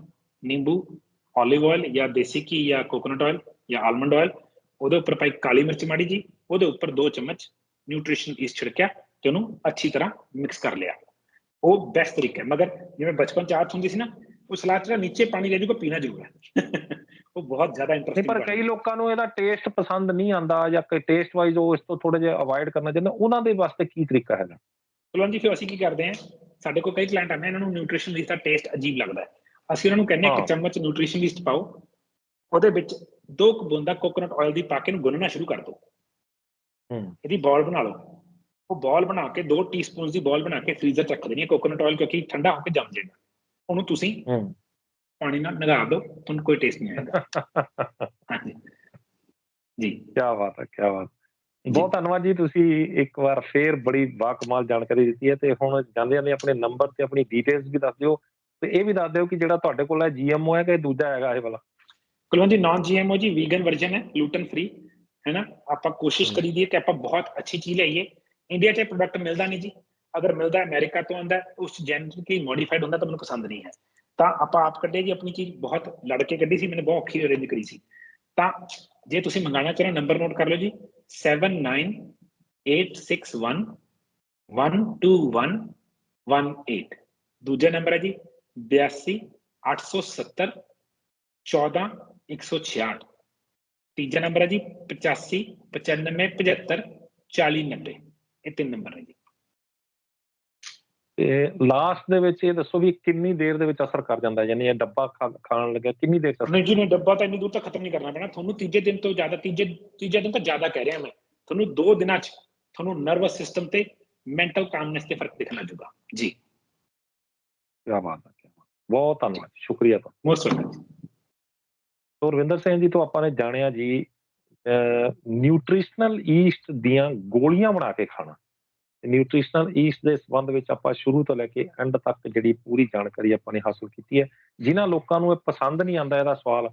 ਨਿੰਬੂ olive oil ਜਾਂ ਦੇਸੀ ਘੀ ਜਾਂ ਕੋਕੋਨਟ ਆਇਲ ਜਾਂ ਆਲਮੰਡ ਆਇਲ ਉਹਦੇ ਉੱਪਰ ਪਾਈ ਕਾਲੀ ਮਿਰਚ ਮਾੜੀ ਜੀ ਉਹਦੇ ਉੱਪਰ 2 ਚਮਚ ਨਿਊਟ੍ਰੀਸ਼ਨ ਈਸਟ ਛਿੜਕਿਆ ਤੇ ਉਹਨੂੰ ਅੱਛੀ ਤਰ੍ਹਾਂ ਮਿਕਸ ਕਰ ਲਿਆ। ਉਹ ਬੈਸਟ ਤਰੀਕਾ ਹੈ ਮਗਰ ਜਿਵੇਂ ਬਚਪਨ ਚ ਆਦਤ ਹੁੰਦੀ ਸੀ ਨਾ ਉਹ ਸਲਾਦ ਨਾ ਨੀਚੇ ਪਾਣੀ ਰਹਿ ਜੂਗਾ ਪੀਣਾ ਜ਼ਰੂਰ ਹੈ। <laughs> ਉਹ ਬਹੁਤ ਜ਼ਿਆਦਾ ਇੰਟਰਸਟਿੰਗ ਪਰ ਕਈ ਲੋਕਾਂ ਨੂੰ ਇਹਦਾ ਟੇਸਟ ਪਸੰਦ ਨਹੀਂ ਆਉਂਦਾ ਜਾਂ ਕੋਈ ਟੇਸਟ ਵਾਈਜ਼ ਉਹ ਇਸ ਤੋਂ ਥੋੜਾ ਜਿਹਾ ਅਵੋਇਡ ਕਰਨਾ ਚਾਹੁੰਦੇ ਉਹਨਾਂ ਦੇ ਵਾਸਤੇ ਕੀ ਤਰੀਕਾ ਹੈਗਾ? ਕੁਲਵੰਤ ਜੀ ਫਿਰ ਅਸੀਂ ਕੀ ਕਰਦੇ ਹਾਂ ਸਾਡੇ ਕੋਲ ਕਈ ਕਲਾਇੰਟ ਆਉਂਦੇ ਇਹਨਾਂ ਨੂੰ ਨਿਊਟ੍ਰੀਸ਼ਨ ਦਾ ਟੇਸਟ ਅਜੀਬ ਲੱਗਦਾ ਹੈ। ਅਸੀਂ ਉਹਨਾਂ ਨੂੰ ਕਹਿੰਦੇ। ਕਿ ਚਮਚ ਨਿਊਟ੍ਰੀਸ਼ਨ ਲੀਸਟ ਪਾਓ। ਉਹਦੇ ਵਿੱਚ ਦੋ ਕੁ ਬੂੰਦਾਂ ਕੋਕੋਨਟ ਆਇਲ ਦੀ ਪਾ ਕੇ ਇਹਨੂੰ ਗੁੰਨਣਾ ਸ਼ੁਰੂ ਕਰ ਦਿਓ। ਹੂੰ। ਇਹਦੀ ਬਾਲ ਬਣਾ ਲਓ। ਉਹ ਬਾਲ ਬਣਾ ਕੇ 2 ਟੀਸਪੂਨਸ ਦੀ ਬਾਲ ਬਣਾ ਕੇ ਫ੍ਰੀਜ਼ਰ ਚ ਰੱਖ ਦੇਣੀ ਹੈ ਕੋਕੋਨਟ ਆਇਲ ਕਿਉਂਕਿ ਠੰਡਾ ਹੋ ਕੇ ਜੰਮ ਜਾਏਗਾ। ਉਹਨੂੰ ਤੁਸੀਂ ਹੂੰ। ਪਾਣੀ ਨਾਲ ਨਗਾ ਦਿਓ ਤੁਹਾਨੂੰ ਕੋਈ ਟੇਸਟ ਨਹੀਂ ਆਏਗਾ। <laughs> ਹਾਂਜੀ। ਜੀ। ਕੀ ਬਾਤ ਹੈ ਕੀ ਬਾਤ। ਬਹੁਤ ਧੰਨਵਾਦ ਜੀ ਤੁਸੀਂ ਇੱਕ ਵਾਰ ਫੇਰ ਬੜੀ ਬਾਕਮਾਲ ਜਾਣਕਾਰੀ ਦਿੱਤੀ ਹੈ ਤੇ ਹੁਣ ਜਾਂਦੇ ਜਾਂਦੇ ਆਪਣੇ ਨੰਬਰ ਤੇ ਆਪਣੀ ਡਿਟੇਲਸ ਵੀ ਦੱਸ ਦਿਓ। ਤੇ ਇਹ ਵੀ ਦੱਸ ਦਿਓ ਕਿ ਜਿਹੜਾ ਤੁਹਾਡੇ ਕੋਲ ਹੈ ਜੀਐਮਓ ਹੈ ਕਿ ਦੂਜਾ ਹੈਗਾ ਇਹ ਵਾਲਾ? ਕੁਲਵੰਤ ਜੀ ਨਾਨ ਜੀਐਮਓ ਜੀ ਵੀਗਨ ਵਰਜਨ ਹੈ ਗਲੂਟਨ ਫ੍ਰੀ ਹੈ ਨਾ? ਆਪਾਂ ਕੋਸ਼ਿਸ਼ ਹਮ। ਕਰੀਦੀ ਹੈ ਕਿ ਆਪਾਂ ਬਹੁਤ ਅੱਛੀ ਚੀਜ਼ ਲਈਏ। ਇੰਡੀਆ 'ਚ ਪ੍ਰੋਡਕਟ ਮਿਲਦਾ ਨਹੀਂ ਜੀ। ਅਗਰ ਮਿਲਦਾ ਅਮਰੀਕਾ ਤੋਂ ਆਉਂਦਾ ਹੈ, ਉਸ ਜੈਨਰਿਕਲੀ ਮੋਡੀਫਾਈਡ ਹੁੰਦਾ ਤਾਂ ਮੈਨੂੰ ਪਸੰਦ ਨਹੀਂ ਹੈ। ਤਾਂ ਆਪਾਂ ਆਪ ਕੱਢੇ ਜੀ ਆਪਣੀ ਚੀਜ਼ ਬਹੁਤ ਲੜ ਕੇ ਕੱਢੀ ਸੀ ਮੈंने ਬਹੁਤ ਔਖੀ ਅਰੇਂਜ ਕਰੀ ਸੀ। ਤਾਂ ਜੇ ਤੁਸੀਂ ਮੰਗਾਣਾ ਚਾਹੋ ਨੰਬਰ ਨੋਟ ਕਰ ਲਓ ਜੀ। 79861 12118 ਦੂਜਾ ਨੰਬਰ ਹੈ ਜੀ। 82 870 14 166 ਤੀਜਾ ਨੰਬਰ ਹੈ ਜੀ 85 95 75 40 90 ਇਹ ਤਿੰਨ ਨੰਬਰ ਨੇ ਜੀ। ਤੇ ਲਾਸਟ ਦੇ ਵਿੱਚ ਇਹ ਦੱਸੋ ਵੀ ਕਿੰਨੀ ਦੇਰ ਦੇ ਵਿੱਚ ਅਸਰ ਕਰ ਜਾਂਦਾ? ਯਾਨੀ ਇਹ ਡੱਬਾ ਖਾਣ ਲੱਗਿਆ ਕਿੰਨੀ ਦੇਰ ਤੱਕ ਨਹੀਂ ਜੀ ਨਹੀਂ ਡੱਬਾ ਤਾਂ ਇੰਨੀ ਦੂਰ ਤੱਕ ਖਤਮ ਨਹੀਂ ਕਰਨਾ ਪੈਣਾ। ਤੁਹਾਨੂੰ ਤੀਜੇ ਦਿਨ ਤੋਂ ਜ਼ਿਆਦਾ ਤੀਜੇ ਤੀਜੇ ਦਿਨ ਤੋਂ ਜ਼ਿਆਦਾ ਕਹਿ ਰਿਹਾ ਮੈਂ। ਤੁਹਾਨੂੰ ਦੋ ਦਿਨਾਂ 'ਚ ਤੁਹਾਨੂੰ ਨਰਵਸ ਸਿਸਟਮ ਤੇ ਮੈਂਟਲ ਕਾਮਨੈਸ ਤੇ ਫ਼ਰਕ ਦਿਖਣਾ ਜੂਗਾ। ਜੀ। ਕਿਆ ਬਾਤ ਹੈ। ਬਹੁਤ ਧੰਨਵਾਦ ਸ਼ੁਕਰੀਆ ਤੁਹਾਡਾ। Most welcome so Ravinder Singh ji ਤੋਂ ਆਪਾਂ ਨੇ ਜਾਣਿਆ ਜੀ ਨਿਊਟ੍ਰੀਸ਼ਨਲ ਈਸਟ ਦੀਆਂ ਗੋਲੀਆਂ ਬਣਾ ਕੇ ਖਾਣਾ। ਨਿਊਟ੍ਰੀਸ਼ਨਲ ਈਸਟ ਦੇ ਸੰਬੰਧ ਵਿੱਚ ਆਪਾਂ ਸ਼ੁਰੂ ਤੋਂ ਲੈ ਕੇ ਐਂਡ ਤੱਕ ਜਿਹੜੀ ਪੂਰੀ ਜਾਣਕਾਰੀ ਆਪਾਂ ਨੇ ਹਾਸਲ ਕੀਤੀ ਹੈ। ਜਿਨ੍ਹਾਂ ਲੋਕਾਂ ਨੂੰ ਇਹ ਪਸੰਦ ਨਹੀਂ ਆਉਂਦਾ ਇਹਦਾ ਸਵਾਲ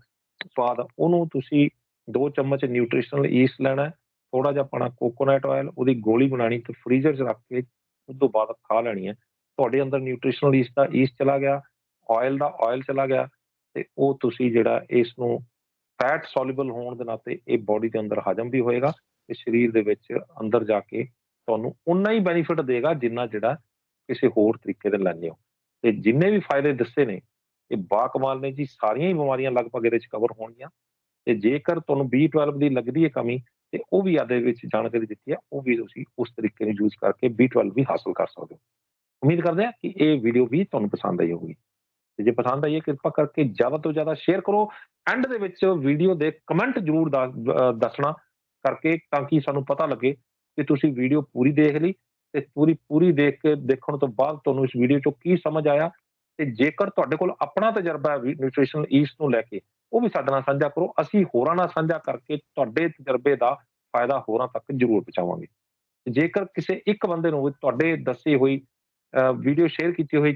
ਸਵਾਦ ਉਹਨੂੰ ਤੁਸੀਂ ਦੋ ਚਮਚ ਨਿਊਟ੍ਰੀਸ਼ਨਲ ਈਸਟ ਲੈਣਾ ਥੋੜਾ ਜਿਹਾ ਆਪਣਾ ਕੋਕੋਨਟ ਆਇਲ ਉਹਦੀ ਗੋਲੀ ਬਣਾਣੀ ਤੇ ਫ੍ਰੀਜ਼ਰ 'ਚ ਰੱਖ ਕੇ ਉਸ ਤੋਂ ਬਾਅਦ ਖਾ ਲੈਣੀ ਹੈ। ਤੁਹਾਡੇ ਅੰਦਰ ਨਿਊਟ੍ਰੀਸ਼ਨਲ ਈਸਟ ਦਾ ਈਸਟ ਚਲਾ ਗਿਆ। ਆਇਲ ਦਾ ਆਇਲ ਚਲਾ ਗਿਆ ਤੇ ਉਹ ਤੁਸੀਂ ਜਿਹੜਾ ਇਸ ਨੂੰ ਫੈਟ ਸੋਲੂਬਲ ਹੋਣ ਦੇ ਨਾਤੇ ਇਹ ਬਾਡੀ ਦੇ ਅੰਦਰ ਹਜਮ ਵੀ ਹੋਏਗਾ ਤੇ ਸਰੀਰ ਦੇ ਵਿੱਚ ਅੰਦਰ ਜਾ ਕੇ ਤੁਹਾਨੂੰ ਉਨਾ ਹੀ ਬੈਨੀਫਿਟ ਦੇਗਾ ਜਿੰਨਾ ਜਿਹੜਾ ਕਿਸੇ ਹੋਰ ਤਰੀਕੇ ਦੇ ਲੈਂਦੇ ਹੋ। ਤੇ ਜਿੰਨੇ ਵੀ ਫਾਇਦੇ ਦੱਸੇ ਨੇ, ਇਹ ਬਾਕਮਾਲ ਨੇ ਜੀ, ਸਾਰੀਆਂ ਹੀ ਬਿਮਾਰੀਆਂ ਲਗਭਗ ਇਹਦੇ ਵਿੱਚ ਕਵਰ ਹੋਣਗੀਆਂ। ਤੇ ਜੇਕਰ ਤੁਹਾਨੂੰ B12 ਦੀ ਲੱਗਦੀ ਹੈ ਕਮੀ ਤੇ ਉਹ ਵੀ ਆਦੇ ਵਿੱਚ ਜਾਣਕਾਰੀ ਦਿੱਤੀ ਹੈ, ਉਹ ਵੀ ਤੁਸੀਂ ਉਸ ਤਰੀਕੇ ਨੂੰ ਯੂਜ਼ ਕਰਕੇ B12 ਵੀ ਹਾਸਲ ਕਰ ਸਕਦੇ ਹੋ। ਉਮੀਦ ਕਰਦੇ ਹਾਂ ਕਿ ਇਹ ਵੀਡੀਓ ਵੀ ਤੁਹਾਨੂੰ ਪਸੰਦ ਆਈ ਹੋਵੇਗੀ। ਤੇ ਜੇ ਪਸੰਦ ਆਈ ਹੈ, ਕਿਰਪਾ ਕਰਕੇ ਜ਼ਿਆਦਾ ਤੋਂ ਜ਼ਿਆਦਾ ਸ਼ੇਅਰ ਕਰੋ। ਐਂਡ ਦੇ ਵਿੱਚ ਵੀਡੀਓ ਦੇ ਕਮੈਂਟ ਜ਼ਰੂਰ ਦੱਸ- ਦੱਸਣਾ ਕਰਕੇ ਤਾਂ ਕਿ ਸਾਨੂੰ ਪਤਾ ਲੱਗੇ ਕਿ ਤੁਸੀਂ ਵੀਡੀਓ ਪੂਰੀ ਦੇਖ ਲਈ ਤੇ ਪੂਰੀ ਪੂਰੀ ਦੇਖ ਕੇ ਦੇਖਣ ਤੋਂ ਬਾਅਦ ਤੁਹਾਨੂੰ ਇਸ ਵੀਡੀਓ ਚੋਂ ਕੀ ਸਮਝ ਆਇਆ ਤੇ ਜੇਕਰ ਤੁਹਾਡੇ ਕੋਲ ਆਪਣਾ ਤਜਰਬਾ ਹੈ ਨਿਊਟ੍ਰੀਸ਼ਨ ਈਸਟ ਨੂੰ ਲੈ ਕੇ, ਉਹ ਵੀ ਸਾਡੇ ਨਾਲ ਸਾਂਝਾ ਕਰੋ। ਅਸੀਂ ਹੋਰਾਂ ਨਾਲ ਸਾਂਝਾ ਕਰਕੇ ਤੁਹਾਡੇ ਤਜਰਬੇ ਦਾ ਫਾਇਦਾ ਹੋਰਾਂ ਤੱਕ ਜ਼ਰੂਰ ਪਹੁੰਚਾਵਾਂਗੇ। ਜੇਕਰ ਕਿਸੇ ਇੱਕ ਬੰਦੇ ਨੂੰ ਵੀ ਤੁਹਾਡੇ ਦੱਸੀ ਹੋਈ ਵੀਡੀਓ ਸ਼ੇਅਰ ਕੀਤੀ ਹੋਈ